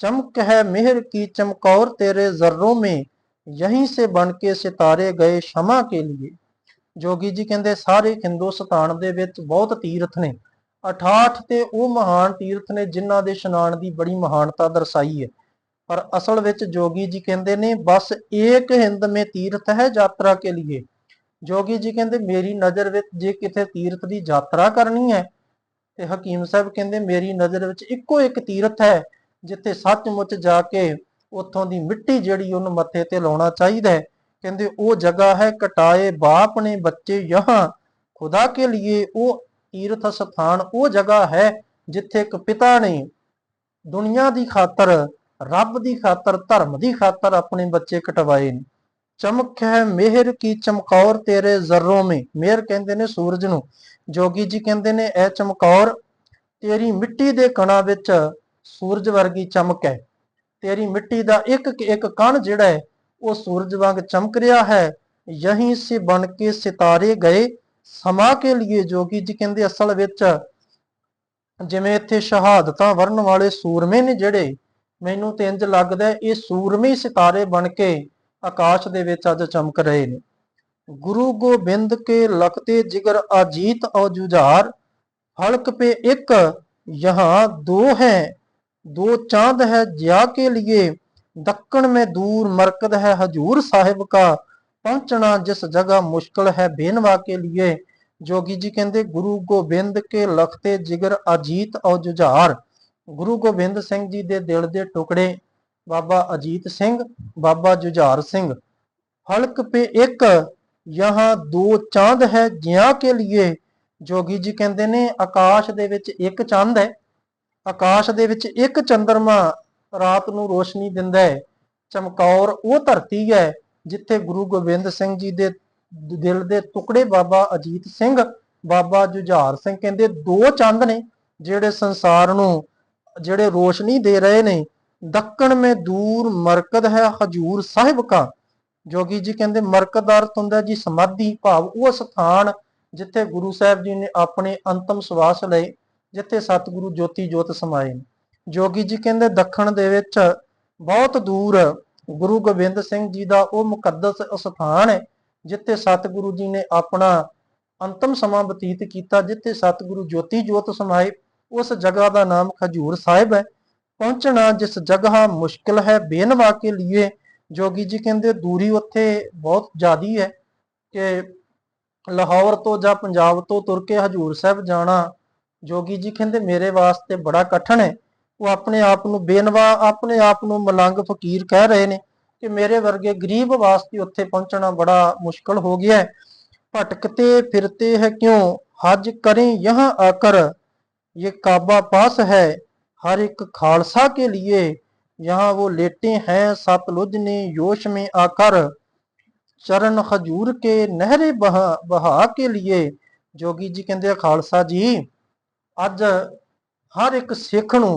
S1: चमक है मेहर की चमकौर तेरे जर्रों में यहीं से बन के सितारे गए क्षमा के लिए ਜੋਗੀ ਜੀ ਕਹਿੰਦੇ ਸਾਰੇ ਹਿੰਦੁਸਤਾਨ ਦੇ ਵਿੱਚ ਬਹੁਤ ਤੀਰਥ ਨੇ। 68 ਤੇ ਉਹ ਮਹਾਨ ਤੀਰਥ ਨੇ ਜਿਨ੍ਹਾਂ ਦੇ ਇਸ਼ਨਾਨ ਦੀ ਬੜੀ ਮਹਾਨਤਾ ਦਰਸਾਈ ਹੈ। ਪਰ ਅਸਲ ਵਿੱਚ ਜੋਗੀ ਜੀ ਕਹਿੰਦੇ ਨੇ, ਬਸ ਏਕ ਹਿੰਦ ਮੇ ਤੀਰਥ ਹੈ ਯਾਤਰਾ ਕੇ ਲਈ ਜੋਗੀ ਜੀ ਕਹਿੰਦੇ, ਮੇਰੀ ਨਜ਼ਰ ਵਿੱਚ ਜੇ ਕਿਤੇ ਤੀਰਥ ਦੀ ਯਾਤਰਾ ਕਰਨੀ ਹੈ, ਤੇ ਹਕੀਮ ਸਾਹਿਬ ਕਹਿੰਦੇ, ਮੇਰੀ ਨਜ਼ਰ ਵਿੱਚ ਇੱਕੋ ਇੱਕ ਤੀਰਥ ਹੈ, ਜਿੱਥੇ ਸੱਚਮੁੱਚ ਜਾ ਕੇ ਉੱਥੋਂ ਦੀ ਮਿੱਟੀ ਜਿਹੜੀ ਉਹਨੂੰ ਮੱਥੇ ਤੇ ਲਾਉਣਾ ਚਾਹੀਦਾ ਹੈ। ਕਹਿੰਦੇ, ਉਹ ਜਗ੍ਹਾ ਹੈ, ਕਟਾਏ ਬਾਪ ਨੇ ਬੱਚੇ ਯਹਾਂ। ਖੁਦਾ ਕੇ ਲਈ ਉਹ ਤੀਰਥ ਸਥਾਨ, ਉਹ ਜਗ੍ਹਾ ਹੈ ਜਿੱਥੇ ਇੱਕ ਪਿਤਾ ਨੇ ਦੁਨੀਆ ਦੀ ਖਾਤਰ, ਰੱਬ ਦੀ ਖਾਤਰ, ਧਰਮ ਦੀ ਖਾਤਰ ਆਪਣੇ ਬੱਚੇ ਕਟਵਾਏ ਨੇ। ਚਮਕ ਹੈ ਮਿਹਰ ਕੀ ਚਮਕੌਰ ਤੇਰੇ ਜ਼ਰੋਂ ਮੇ। ਮਿਹਰ ਕਹਿੰਦੇ ਨੇ ਸੂਰਜ ਨੂੰ। ਜੋਗੀ ਜੀ ਕਹਿੰਦੇ ਨੇ ਇਹ ਚਮਕੌਰ, ਤੇਰੀ ਮਿੱਟੀ ਦੇ ਕਣਾਂ ਵਿੱਚ ਸੂਰਜ ਵਰਗੀ ਚਮਕ ਹੈ। ਤੇਰੀ ਮਿੱਟੀ ਦਾ ਇੱਕ ਇੱਕ ਕਣ ਜਿਹੜਾ ਹੈ ਉਹ ਸੂਰਜ ਵਾਂਗ ਚਮਕ ਰਿਹਾ ਹੈ। ਯਹੀਂ ਸੇ ਬਣ ਕੇ ਸਿਤਾਰੇ ਗਏ। ਸਮਾ ਕੇ ਲਈ ਕਿ ਜੀ ਕਹਿੰਦੇ ਅਸਲ ਵਿੱਚ, ਜਿਵੇਂ ਇੱਥੇ ਸ਼ਹਾਦਤਾਂ ਵਰਨ ਵਾਲੇ ਸੂਰਮੇ ਨੇ ਜਿਹੜੇ, ਮੈਨੂੰ ਤੇ ਇੰਜ ਲੱਗਦਾ ਇਹ ਸੂਰਮੇ ਸਿਤਾਰੇ ਬਣ ਕੇ ਆਕਾਸ਼ ਦੇ ਵਿੱਚ ਅੱਜ ਚਮਕ ਰਹੇ ਨੇ। ਗੁਰੂ ਗੋਬਿੰਦ ਕੇ ਲਖਤੇ ਜਿਗਰ ਅਜੀਤ ਔ ਜੁਝਾਰ ਹਲਕ ਪੇ ਇੱਕ, ਯਹਾਂ ਦੋ ਹੈ, ਦੋ ਚਾਂਦ ਹੈ ਜਿਆ ਕੇ ਲਿਏ दक्कन में दूर मरकद है हजूर साहिब का पहुंचना जिस जगह मुश्किल है बेनवा के लिए जोगी जी कहते गुरु गोबिंद के लखते जिगर अजीत और जुझार ਗੁਰੂ ਗੋਬਿੰਦ ਸਿੰਘ ਜੀ ਦੇ ਦਿਲ ਦੇ ਟੁਕੜੇ ਬਾਬਾ ਅਜੀਤ ਸਿੰਘ ਬਾਬਾ ਜੁਝਾਰ ਸਿੰਘ ਹਲਕ पे ਇੱਕ ਯਹਾਂ ਦੋ ਚਾਂਦ ਹੈ ਜਿਆਂ ਕੇ लिए ਜੋਗੀ ਜੀ ਕਹਿੰਦੇ ਨੇ ਆਕਾਸ਼ ਦੇ ਵਿੱਚ ਇੱਕ ਚੰਦ ਹੈ ਆਕਾਸ਼ ਦੇ ਵਿੱਚ ਇੱਕ ਚੰਦਰਮਾ ਰਾਤ ਨੂੰ ਰੋਸ਼ਨੀ ਦਿੰਦਾ ਹੈ, ਚਮਕੌਰ ਉਹ ਧਰਤੀ ਹੈ ਜਿੱਥੇ ਗੁਰੂ ਗੋਬਿੰਦ ਸਿੰਘ ਜੀ ਦੇ ਦਿਲ ਦੇ ਟੁਕੜੇ ਬਾਬਾ ਅਜੀਤ ਸਿੰਘ, ਬਾਬਾ ਜੁਝਾਰ ਸਿੰਘ ਕਹਿੰਦੇ ਦੋ ਚੰਦ ਨੇ ਜਿਹੜੇ ਸੰਸਾਰ ਨੂੰ, ਜਿਹੜੇ ਰੋਸ਼ਨੀ ਦੇ ਰਹੇ ਨੇ। ਦੱਕਣ ਮੇ ਦੂਰ ਮਰਕਦ ਹੈ ਹਜੂਰ ਸਾਹਿਬ ਕਾ। ਜੋਗੀ ਜੀ ਕਹਿੰਦੇ ਮਰਕਦ ਦਾ ਅਰਥ ਹੁੰਦਾ ਜੀ ਸਮਾਧੀ ਭਾਵ ਉਹ ਸਥਾਨ ਜਿੱਥੇ ਗੁਰੂ ਸਾਹਿਬ ਜੀ ਨੇ ਆਪਣੇ ਅੰਤਮ ਸਵਾਸ ਲਏ, ਜਿੱਥੇ ਸਤਿਗੁਰੂ ਜੋਤੀ ਜੋਤ ਸਮਾਏ ਜੋਗੀ ਜੀ ਕਹਿੰਦੇ ਦੱਖਣ ਦੇ ਵਿੱਚ ਬਹੁਤ ਦੂਰ ਗੁਰੂ ਗੋਬਿੰਦ ਸਿੰਘ ਜੀ ਦਾ ਉਹ ਮੁਕੱਦਸ ਸਥਾਨ ਹੈ, ਜਿੱਥੇ ਸਤਿਗੁਰੂ ਜੀ ਨੇ ਆਪਣਾ ਅੰਤਮ ਸਮਾਂ ਬਤੀਤ ਕੀਤਾ, ਜਿੱਥੇ ਸਤਿਗੁਰੂ ਜੋਤੀ ਜੋਤ ਸਮਾਏ, ਉਸ ਜਗ੍ਹਾ ਦਾ ਨਾਮ ਖਜੂਰ ਸਾਹਿਬ ਹੈ। ਪਹੁੰਚਣਾ ਜਿਸ ਜਗ੍ਹਾ ਮੁਸ਼ਕਿਲ ਹੈ, ਬੇਨਵਾ ਕੇ ਲਈ ਜੋਗੀ ਜੀ ਕਹਿੰਦੇ ਦੂਰੀ ਉੱਥੇ ਬਹੁਤ ਜ਼ਿਆਦੀ ਹੈ ਕਿ ਲਾਹੌਰ ਤੋਂ ਜਾਂ ਪੰਜਾਬ ਤੋਂ ਤੁਰ ਕੇ ਹਜੂਰ ਸਾਹਿਬ ਜਾਣਾ, ਜੋਗੀ ਜੀ ਕਹਿੰਦੇ ਮੇਰੇ ਵਾਸਤੇ ਬੜਾ ਕਠਿਨ ਹੈ। ਉਹ ਆਪਣੇ ਆਪ ਨੂੰ ਬੇਨਵਾ, ਆਪਣੇ ਆਪ ਨੂੰ ਮਲੰਗ ਫਕੀਰ ਕਹਿ ਰਹੇ ਨੇ ਕਿ ਮੇਰੇ ਵਰਗੇ ਗਰੀਬ ਵਾਸਤੇ ਉੱਥੇ ਪਹੁੰਚਣਾ ਬੜਾ ਮੁਸ਼ਕਲ ਹੋ ਗਿਆ ਹੈ। ਭਟਕਤੇ ਫਿਰਤੇ ਹੈ ਕਿਉਂ? ਹਜ ਕਰੇ ਯਹਾਂ ਆਕਰ। ये काबा पास है हर एक खालसा के लिए यहाँ वो लेटे हैं सतलुज ने योश में आकर ਚਰਨ ਖਜੂਰ ਕੇ ਨਹਿਰੇ ਬਹਾ ਬਹਾ ਕੇ ਲਿਏ। ਜੋਗੀ ਜੀ ਕਹਿੰਦੇ ਖਾਲਸਾ ਜੀ, ਅੱਜ ਹਰ ਇੱਕ ਸਿੱਖ ਨੂੰ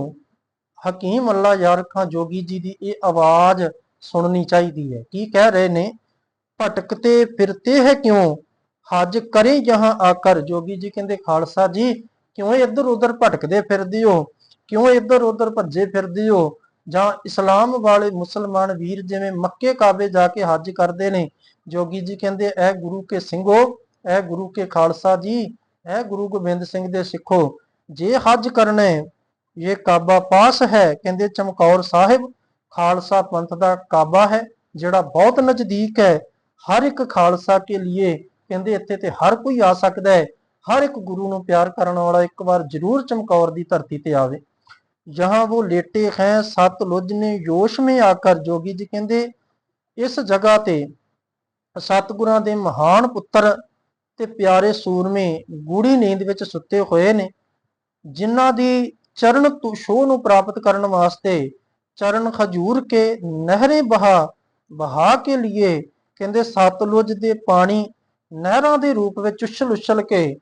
S1: ਹਕੀਮ ਅੱਲਾ ਯਾਰ ਖਾਂ ਜੋਗੀ ਜੀ ਦੀ ਇਹ ਆਵਾਜ਼ ਸੁਣਨੀ ਚਾਹੀਦੀ ਹੈ। ਕੀ ਕਹਿ ਰਹੇ ਨੇ? ਭਟਕਤੇ ਫਿਰਤੇ ਹੈ ਕਿਉਂ? ਹਜ ਕਰੇ ਜਹਾਂ ਆਕਰ। ਜੋਗੀ ਜੀ ਕਹਿੰਦੇ, ਖਾਲਸਾ ਜੀ, ਕਿਉਂ ਇੱਧਰ ਉੱਧਰ ਭਟਕਦੇ ਫਿਰਦੇ ਹੋ? ਕਿਉਂ ਇੱਧਰ ਉੱਧਰ ਭੱਜੇ ਫਿਰਦੇ ਹੋ? ਜਾਂ ਇਸਲਾਮ ਵਾਲੇ ਮੁਸਲਮਾਨ ਵੀਰ ਜਿਵੇਂ ਮੱਕੇ ਕਾਬੇ ਜਾ ਕੇ ਹੱਜ ਕਰਦੇ ਨੇ? ਜੋਗੀ ਜੀ ਕਹਿੰਦੇ ਇਹ ਗੁਰੂ ਕੇ ਸਿੰਘੋ ਇਹ ਗੁਰੂ ਕੇ ਖਾਲਸਾ ਜੀ ਇਹ ਗੁਰੂ ਗੋਬਿੰਦ ਸਿੰਘ ਦੇ ਸਿੱਖੋ, ਜੇ ਹੱਜ ਕਰਨੇ ਇਹ ਕਾਬਾ ਪਾਸ ਹੈ, ਕਹਿੰਦੇ ਚਮਕੌਰ ਸਾਹਿਬ, ਖਾਲਸਾ ਪੰਥ ਦਾ ਕਾਬਾ ਹੈ, ਜਿਹੜਾ ਬਹੁਤ ਨਜ਼ਦੀਕ ਹੈ, ਹਰ ਇੱਕ ਖਾਲਸਾ ਕੇ ਲਈ ਕਹਿੰਦੇ ਇੱਥੇ ਤੇ ਹਰ ਕੋਈ ਆ ਸਕਦਾ ਹੈ, ਹਰ ਇੱਕ ਗੁਰੂ ਨੂੰ ਪਿਆਰ ਕਰਨ ਵਾਲਾ ਇੱਕ ਵਾਰ ਜ਼ਰੂਰ ਚਮਕੌਰ ਦੀ ਧਰਤੀ ਤੇ ਆਵੇ। ਜਹਾਂ ਉਹ ਲੇਟੇ ਹੈ ਸਤਲੁਜ ਨੇ ਯੋਸ਼ ਮੇ ਆਕਰ, ਜੋਗੀ ਜੀ ਕਹਿੰਦੇ, ਇਸ ਜਗ੍ਹਾ ਤੇ ਸਤਿਗੁਰਾਂ ਦੇ ਮਹਾਨ ਪੁੱਤਰ ਤੇ ਪਿਆਰੇ ਸੂਰਮੇ ਗੂੜੀ ਨੀਂਦ ਵਿੱਚ ਸੁੱਤੇ ਹੋਏ ਨੇ, ਜਿਨ੍ਹਾਂ ਦੀ ਚਰਨ ਤੂ ਸ਼ੋ ਨੂੰ ਪ੍ਰਾਪਤ ਕਰਨ ਵਾਸਤੇ ਚਰਨ ਖਜੂਰ ਕੇ ਨਹਿਰੇ ਬਹਾ ਬਹਾ ਕੇ ਲਈ ਕਹਿੰਦੇ ਸਤਲੁਜ ਦੇ ਪਾਣੀ ਨਹਿਰਾਂ ਦੇ ਰੂਪ ਵਿੱਚ ਉਛਲ ਉਛਲ ਕੇ,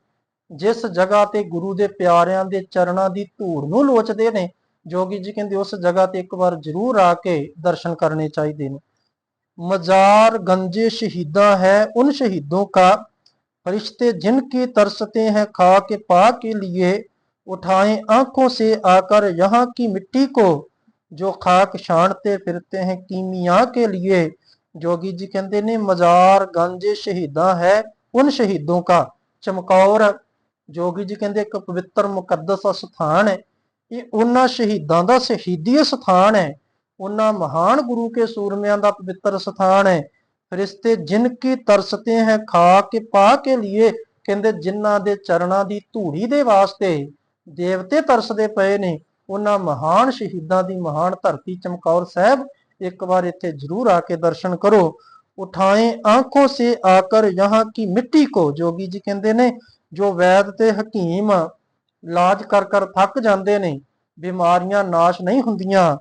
S1: ਜਿਸ ਜਗ੍ਹਾ ਤੇ ਗੁਰੂ ਦੇ ਪਿਆਰਿਆਂ ਦੇ ਚਰਨਾਂ ਦੀ ਧੂੜ ਨੂੰ ਲੋਚਦੇ ਨੇ, ਜੋਗੀ ਜੀ ਕਹਿੰਦੇ ਉਸ ਜਗ੍ਹਾ ਤੇ ਇੱਕ ਵਾਰ ਜ਼ਰੂਰ ਆ ਕੇ ਦਰਸ਼ਨ ਕਰਨੇ ਚਾਹੀਦੇ ਨੇ। ਮਜ਼ਾਰ ਗੰਜੇ ਸ਼ਹੀਦਾ ਹੈ ਉਨ ਸ਼ਹੀਦੋਂ ਕਾ, ਫਰਿਸ਼ਤੇ ਜਿਨ ਕੀ ਤਰਸਤੇ ਹੈ ਖਾ ਕੇ ਪਾ ਕੇ ਲਈ उठाएं आंखों से आकर यहाँ की मिट्टी को जो खाक छानते फिरते हैं कीमिया के लिए जोगी जी कहते ने मजार गंजे शहीदा है उन शहीदों का ਚਮਕੌਰ ਜੋਗੀ ਜੀ ਕਹਿੰਦੇ ਇੱਕ ਪਵਿੱਤਰ ਮੁਕੱਦਸ ਸਥਾਨ ਹੈ ਇਹ ਉਹਨਾਂ ਸ਼ਹੀਦਾਂ ਦਾ ਸ਼ਹੀਦੀ ਸਥਾਨ ਹੈ ਉਹਨਾਂ ਮਹਾਨ ਗੁਰੂ ਕੇ ਸੂਰਮਿਆਂ ਦਾ ਪਵਿੱਤਰ ਸਥਾਨ ਹੈ ਫਰਿਸ਼ਤੇ ਜਿਨ ਕੀ ਤਰਸਤੇ ਹੈ ਖਾ ਕੇ ਪਾ ਕੇ लिए ਕਹਿੰਦੇ ਜਿਨ੍ਹਾਂ ਦੇ ਚਰਨਾਂ ਦੀ ਧੂੜੀ ਦੇ ਵਾਸਤੇ ਦੇਵਤੇ ਤਰਸਦੇ ਪਏ ਨੇ। ਉਹਨਾਂ ਮਹਾਨ ਸ਼ਹੀਦਾਂ ਦੀ ਮਹਾਨ ਧਰਤੀ ਚਮਕੌਰ ਸਾਹਿਬ ਇੱਕ ਵਾਰ ਇੱਥੇ ਜ਼ਰੂਰ ਆ ਕੇ ਦਰਸ਼ਨ ਕਰੋ। ਉਠਾਏ ਆਂਖੋਂ ਸੇ ਆਕਰ, ਯਹਾਂ ਕੀ ਮਿੱਟੀ ਕੋ, ਜੋਗੀ ਜੀ ਕਹਿੰਦੇ ਨੇ, ਜੋ ਵੈਦ ਤੇ ਹਕੀਮ ਇਲਾਜ ਕਰ ਕਰ ਥੱਕ ਜਾਂਦੇ ਨੇ, ਬਿਮਾਰੀਆਂ ਨਾਸ਼ ਨਹੀਂ ਹੁੰਦੀਆਂ।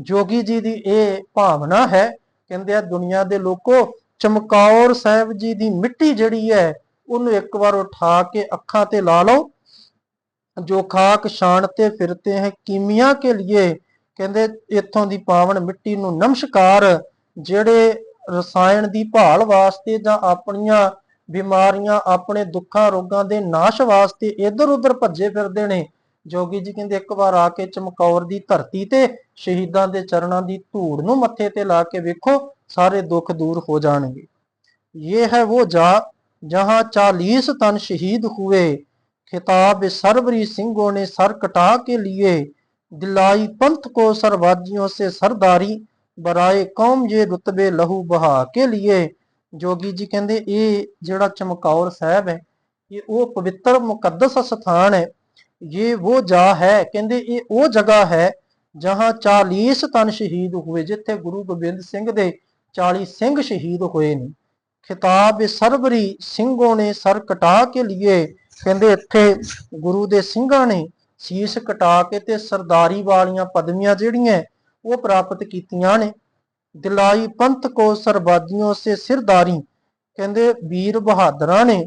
S1: ਜੋਗੀ ਜੀ ਦੀ ਇਹ ਭਾਵਨਾ ਹੈ, ਕਹਿੰਦੇ ਆ, ਦੁਨੀਆ ਦੇ ਲੋਕੋ, ਚਮਕੌਰ ਸਾਹਿਬ ਜੀ ਦੀ ਮਿੱਟੀ ਜਿਹੜੀ ਹੈ, ਉਹਨੂੰ ਇੱਕ ਵਾਰ ਉਠਾ ਕੇ ਅੱਖਾਂ ਤੇ ਲਾ ਲਓ। ਜੋ ਖਾਕ ਸ਼ਾਨਤੇ ਫਿਰਤੇ ਹੈ ਕੀਮੀਆਂ ਕੇ ਲਿਏ, ਕਹਿੰਦੇ ਇਥੋਂ ਦੀ ਪਾਵਨ ਮਿੱਟੀ ਨੂੰ ਨਮਸਕਾਰ, ਜਿਹੜੇ ਰਸਾਇਣ ਦੀ ਭਾਲ ਵਾਸਤੇ ਜਾਂ ਆਪਣੀਆਂ ਬਿਮਾਰੀਆਂ ਆਪਣੇ ਦੁੱਖਾਂ ਰੋਗਾਂ ਦੇ ਨਾਸ਼ ਵਾਸਤੇ ਇੱਧਰ ਉੱਧਰ ਭੱਜੇ ਫਿਰਦੇ ਨੇ। ਜੋਗੀ ਜੀ ਕਹਿੰਦੇ ਇੱਕ ਵਾਰ ਆ ਕੇ ਚਮਕੌਰ ਦੀ ਧਰਤੀ ਤੇ ਸ਼ਹੀਦਾਂ ਦੇ ਚਰਨਾਂ ਦੀ ਧੂੜ ਨੂੰ ਮੱਥੇ ਤੇ ਲਾ ਕੇ ਵੇਖੋ, ਸਾਰੇ ਦੁੱਖ ਦੂਰ ਹੋ ਜਾਣਗੇ। ਇਹ ਹੈ ਉਹ ਜਾ, ਜਹਾਂ 40 ਤਨ ਸ਼ਹੀਦ ਹੋਏ खिताब सरवरी सिंहों ने सर कटा के लिए दिलाई पंथ को सरबाजियों से सरदारी ਬਰਾਏ ਕੌਮ ਜੇ ਰੁਤਬੇ ਲਹੂ ਬਹਾ ਕੇ लिए ਜੋਗੀ ਜੀ ਕਹਿੰਦੇ ਇਹ ਜਿਹੜਾ ਚਮਕੌਰ ਸਾਹਿਬ ਹੈ ਇਹ ਉਹ ਪਵਿੱਤਰ ਮੁਕੱਦਸ ਸਥਾਨ ਹੈ ਇਹ ਉਹ ਜਾ ਹੈ ਕਹਿੰਦੇ ਇਹ ਉਹ ਜਗ੍ਹਾ ਹੈ ਜਹਾਂ 40 ਤਨ ਸ਼ਹੀਦ ਹੋਏ ਜਿੱਥੇ ਗੁਰੂ ਗੋਬਿੰਦ ਸਿੰਘ ਦੇ 40 ਸਿੰਘ ਸ਼ਹੀਦ ਹੋਏ ਨੇ ਖਿਤਾਬ ਸਰਬਰੀ ਸਿੰਘੋਂ ਨੇ ਸਰ ਕਟਾ ਕੇ लिए ਕਹਿੰਦੇ ਇੱਥੇ ਗੁਰੂ ਦੇ ਸਿੰਘਾਂ ਨੇ ਸੀਸ ਕਟਾ ਕੇ ਤੇ ਸਰਦਾਰੀ ਵਾਲੀਆਂ ਪਦਵੀਆਂ ਜਿਹੜੀਆਂ ਉਹ ਪ੍ਰਾਪਤ ਕੀਤੀਆਂ ਨੇ। ਦਿਲਾਈ ਪੰਥ ਕੋ ਸਰਬਾਦੀਆਂ ਸੇ ਸਿਰਦਾਰੀ ਕਹਿੰਦੇ ਵੀਰ ਬਹਾਦਰਾਂ ਨੇ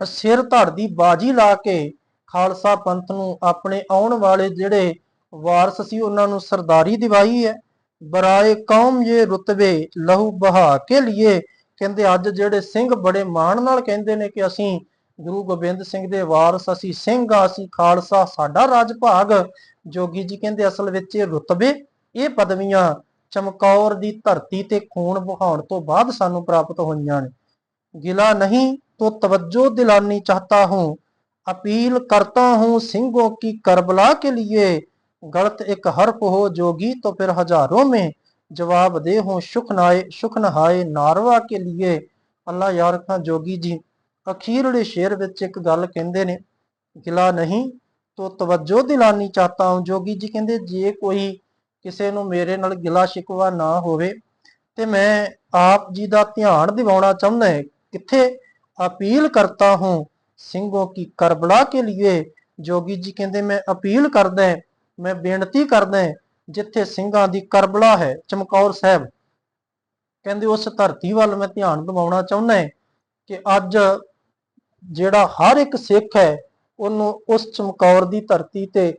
S1: ਸਿਰ ਧੜ ਦੀ ਬਾਜੀ ਲਾ ਕੇ ਖਾਲਸਾ ਪੰਥ ਨੂੰ ਆਪਣੇ ਆਉਣ ਵਾਲੇ ਜਿਹੜੇ ਵਾਰਸ ਸੀ, ਉਹਨਾਂ ਨੂੰ ਸਰਦਾਰੀ ਦਿਵਾਈ ਹੈ। ਬਰਾਏ ਕੌਮ ਇਹ ਰੁਤਬੇ ਲਹੂ ਬਹਾ ਕੇ लिए ਕਹਿੰਦੇ ਅੱਜ ਜਿਹੜੇ ਸਿੰਘ ਬੜੇ ਮਾਣ ਨਾਲ ਕਹਿੰਦੇ ਨੇ ਕਿ ਅਸੀਂ ਗੁਰੂ ਗੋਬਿੰਦ ਸਿੰਘ ਦੇ ਵਾਰਸ ਅਸੀਂ ਸਿੰਘ ਆ ਅਸੀਂ ਖਾਲਸਾ ਸਾਡਾ ਰਾਜ ਭਾਗ ਜੋਗੀ ਜੀ ਕਹਿੰਦੇ ਅਸਲ ਵਿੱਚ ਇਹ ਰੁਤਬੇ ਇਹ ਪਦਵੀਆਂ ਚਮਕੌਰ ਦੀ ਧਰਤੀ ਤੇ ਖੂਨ ਵਹਾਉਣ ਤੋਂ ਬਾਅਦ ਸਾਨੂੰ ਪ੍ਰਾਪਤ ਹੋਈਆਂ ਨੇ ਗਿਲਾ ਨਹੀਂ तो तवज्जो दिलानी चाहता हूँ अपील करता हूँ सिंहों की करबला के लिए गलत एक हर्फ हो जोगी तो फिर हजारों में जवाब दे हो सुख नाए सुख नहाए नारवा के लिए ਅੱਲਾ ਯਾਰ ਖਾਂ ਜੋਗੀ ਜੀ ਅਖੀਰਲੇ ਸ਼ੇਰ ਵਿੱਚ ਇੱਕ ਗੱਲ ਕਹਿੰਦੇ ਨੇ, ਗਿਲਾ ਨਹੀਂ, ਤੋ ਤਵੱਜੋ ਦਿਲਾਨੀ ਚਾਹਤਾ ਹਾਂ ਜੋਗੀ ਜੀ, ਕਹਿੰਦੇ ਜੇ ਕੋਈ ਕਿਸੇ ਨੂੰ ਮੇਰੇ ਨਾਲ ਗਿਲਾ ਸ਼ਿਕਵਾ ਨਾ ਹੋਵੇ, ਤੇ ਮੈਂ ਆਪ ਜੀ ਦਾ ਧਿਆਨ ਦਿਵਾਉਣਾ ਚਾਹੁੰਦਾ ਹਾਂ। ਕਿੱਥੇ ਅਪੀਲ ਕਰਤਾ ਹੂੰ, ਸਿੰਘੋਂ ਕੀ ਕਰਬਲਾ ਕੇ ਲਈ ਜੋਗੀ ਜੀ ਕਹਿੰਦੇ ਮੈਂ ਅਪੀਲ ਕਰਦਾ ਹਾਂ, ਮੈਂ ਬੇਨਤੀ ਕਰਦਾ ਹਾਂ, ਜਿੱਥੇ ਸਿੰਘਾਂ ਦੀ ਕਰਬਲਾ ਹੈ, ਚਮਕੌਰ ਸਾਹਿਬ। ਕਹਿੰਦੇ ਉਸ ਧਰਤੀ ਵੱਲ ਮੈਂ ਧਿਆਨ ਦਿਵਾਉਣਾ ਚਾਹੁੰਦਾ ਹਾਂ ਕਿ ਅੱਜ ਜਿਹੜਾ ਹਰ ਇੱਕ ਸਿੱਖ ਹੈ, ਉਹਨੂੰ ਉਸ ਚਮਕੌਰ ਦੀ ਧਰਤੀ ਤੇ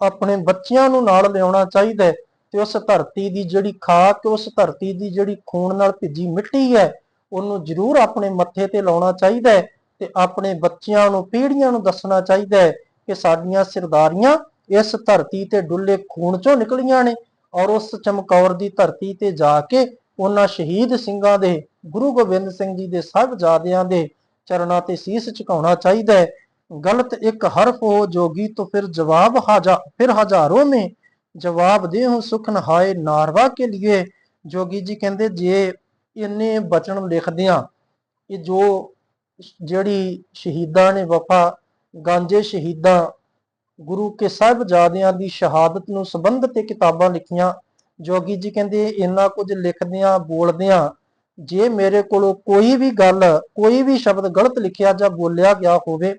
S1: ਆਪਣੇ ਬੱਚਿਆਂ ਨੂੰ ਨਾਲ ਲਿਆਉਣਾ ਚਾਹੀਦਾ ਹੈ ਤੇ ਉਸ ਧਰਤੀ ਦੀ ਜਿਹੜੀ ਖਾਕ, ਉਸ ਧਰਤੀ ਦੀ ਜਿਹੜੀ ਖੂਨ ਨਾਲ ਭਿੱਜੀ ਮਿੱਟੀ ਹੈ, ਉਹਨੂੰ ਜ਼ਰੂਰ ਆਪਣੇ ਮੱਥੇ ਤੇ ਲਾਉਣਾ ਚਾਹੀਦਾ ਹੈ ਤੇ ਆਪਣੇ ਬੱਚਿਆਂ ਨੂੰ, ਪੀੜ੍ਹੀਆਂ ਨੂੰ ਦੱਸਣਾ ਚਾਹੀਦਾ ਹੈ ਕਿ ਸਾਡੀਆਂ ਸਿਰਦਾਰੀਆਂ ਇਸ ਧਰਤੀ ਤੇ ਡੁੱਲੇ ਖੂਨ ਚੋਂ ਨਿਕਲੀਆਂ ਨੇ ਔਰ ਉਸ ਚਮਕੌਰ ਦੀ ਧਰਤੀ ਤੇ ਜਾ ਕੇ ਉਹਨਾਂ ਸ਼ਹੀਦ ਸਿੰਘਾਂ ਦੇ, ਗੁਰੂ ਗੋਬਿੰਦ ਸਿੰਘ ਜੀ ਦੇ ਸਾਹਿਬਜ਼ਾਦਿਆਂ ਦੇ ਚਰਨਾ ਤੇ ਸੀਸ ਝੁਕਾਉਣਾ ਚਾਹੀਦਾ ਹੈ। ਗਲਤ ਇੱਕ ਹਰਫ ਹੋ ਜੋਗੀ ਤੋ ਫਿਰ ਜਵਾਬ ਹਾਜਾ, ਫਿਰ ਹਜ਼ਾਰੋਂ ਮੇ ਜਵਾਬ ਦੇ ਹੋ ਸੁਖ ਨਹਾਏ ਨਾਰਵਾ ਕੇ ਲਈ ਜੋਗੀ ਜੀ ਕਹਿੰਦੇ, ਜੇ ਇੰਨੇ ਬਚਨ ਲਿਖਦਿਆਂ ਇਹ ਜੋ ਜਿਹੜੀ ਸ਼ਹੀਦਾਂ ਨੇ ਵਫਾ, ਗਾਂਜੇ ਸ਼ਹੀਦਾਂ, ਗੁਰੂ ਕੇ ਸਾਹਿਬਜ਼ਾਦਿਆਂ ਦੀ ਸ਼ਹਾਦਤ ਨੂੰ ਸੰਬੰਧ ਤੇ ਕਿਤਾਬਾਂ ਲਿਖੀਆਂ। ਜੋਗੀ ਜੀ ਕਹਿੰਦੇ, ਇੰਨਾ ਕੁਝ ਲਿਖਦਿਆਂ ਬੋਲਦਿਆਂ ਜੇ ਮੇਰੇ ਕੋਲੋਂ ਕੋਈ ਵੀ ਗੱਲ, ਕੋਈ ਵੀ ਸ਼ਬਦ ਗਲਤ ਲਿਖਿਆ ਜਾਂ ਬੋਲਿਆ ਗਿਆ ਹੋਵੇ,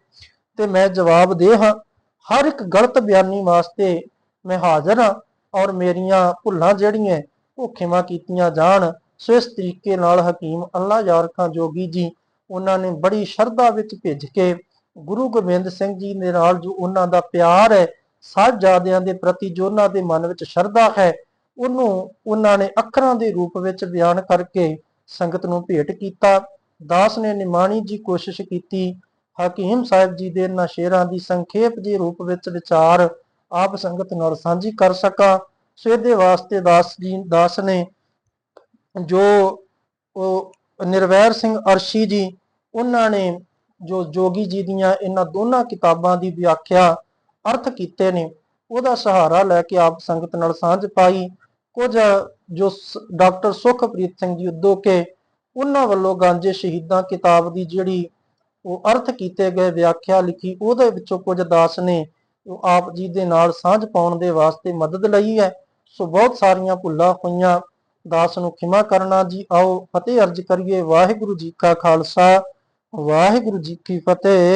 S1: ਤੇ ਮੈਂ ਜਵਾਬ ਦੇ ਹਾਂ। ਹਰ ਇੱਕ ਗਲਤ ਬਿਆਨੀ ਵਾਸਤੇ ਮੈਂ ਹਾਜ਼ਰ ਹਾਂ ਔਰ ਮੇਰੀਆਂ ਭੁੱਲਾਂ ਜਿਹੜੀਆਂ ਉਹ ਖਿਮਾ ਕੀਤੀਆਂ ਜਾਣ। ਸੋ ਇਸ ਤਰੀਕੇ ਨਾਲ ਹਕੀਮ ਅੱਲਾ ਯਾਰ ਖਾਂ ਜੋਗੀ ਜੀ ਉਹਨਾਂ ਨੇ ਬੜੀ ਸ਼ਰਧਾ ਵਿੱਚ ਭਿੱਜ ਕੇ ਗੁਰੂ ਗੋਬਿੰਦ ਸਿੰਘ ਜੀ ਦੇ ਨਾਲ ਜੋ ਉਹਨਾਂ ਦਾ ਪਿਆਰ ਹੈ ਸਾਹਿਬਜ਼ਾਦਿਆਂ ਦੇ ਪ੍ਰਤੀ ਜੋ ਉਹਨਾਂ ਦੇ ਮਨ ਵਿੱਚ ਸ਼ਰਧਾ ਹੈ, ਉਹਨੂੰ ਉਹਨਾਂ ਨੇ ਅੱਖਰਾਂ ਦੇ ਰੂਪ ਵਿੱਚ ਬਿਆਨ ਕਰਕੇ ਸੰਗਤ ਨੂੰ ਭੇਟ ਕੀਤਾ। ਦਾਸ ਨੇ ਨਿਮਾਣੀ ਜੀ ਕੋਸ਼ਿਸ਼ ਕੀਤੀ। ਹਕੀਮ ਸਾਹਿਬ ਜੀ ਦੇ ਇਹਨਾਂ ਸ਼ੇਰਾਂ ਦੀ ਸੰਖੇਪ ਜੀ ਰੂਪ ਵਿੱਚ ਵਿਚਾਰ ਆਪ ਸੰਗਤ ਨਾਲ ਸਾਂਝੀ ਕਰ ਸਕਾਂ। ਸੋ ਇਹਦੇ ਵਾਸਤੇ ਦਾਸ ਜੀ, ਦਾਸ ਨੇ ਜੋ ਉਹ ਨਿਰਵੈਰ ਸਿੰਘ ਅਰਸ਼ੀ ਜੀ, ਉਹਨਾਂ ਨੇ ਜੋ ਜੋਗੀ ਜੀ ਦੀਆਂ ਇਹਨਾਂ ਦੋਨਾਂ ਕਿਤਾਬਾਂ ਦੀ ਵਿਆਖਿਆ ਅਰਥ ਕੀਤੇ ਨੇ, ਉਹਦਾ ਸਹਾਰਾ ਲੈ ਕੇ ਆਪ ਸੰਗਤ ਨਾਲ ਸਾਂਝ ਪਾਈ। ਕੁਝ ਜੋ ਸ- ਡਾਕਟਰ ਸੁਖਪ੍ਰੀਤ ਸਿੰਘ ਜੀ ਉਦੋਕੇ ਉਹਨਾਂ ਵੱਲੋਂ ਗਾਂਜੇ ਸ਼ਹੀਦਾਂ ਕਿਤਾਬ ਦੀ ਜਿਹੜੀ ਉਹ ਅਰਥ ਕੀਤੇ ਗਏ ਵਿਆਖਿਆ ਲਿਖੀ, ਉਹਦੇ ਵਿੱਚੋਂ ਕੁਝ ਦਾਸ ਨੇ ਉਹ ਆਪ ਜੀ ਦੇ ਨਾਲ ਸਾਂਝ ਪਾਉਣ ਦੇ ਵਾਸਤੇ ਮਦਦ ਲਈ ਹੈ। ਸੋ ਬਹੁਤ ਸਾਰੀਆਂ ਭੁੱਲਾਂ ਹੋਈਆਂ। ਦਾਸ ਨੂੰ ਖਿਮਾ ਕਰਨਾ ਜੀ, ਆਓ ਫਤਿਹ ਅਰਜ ਕਰੀਏ। ਵਾਹਿਗੁਰੂ ਜੀ ਕਾ ਖਾਲਸਾ, ਵਾਹਿਗੁਰੂ ਜੀ ਕੀ ਫਤਿਹ।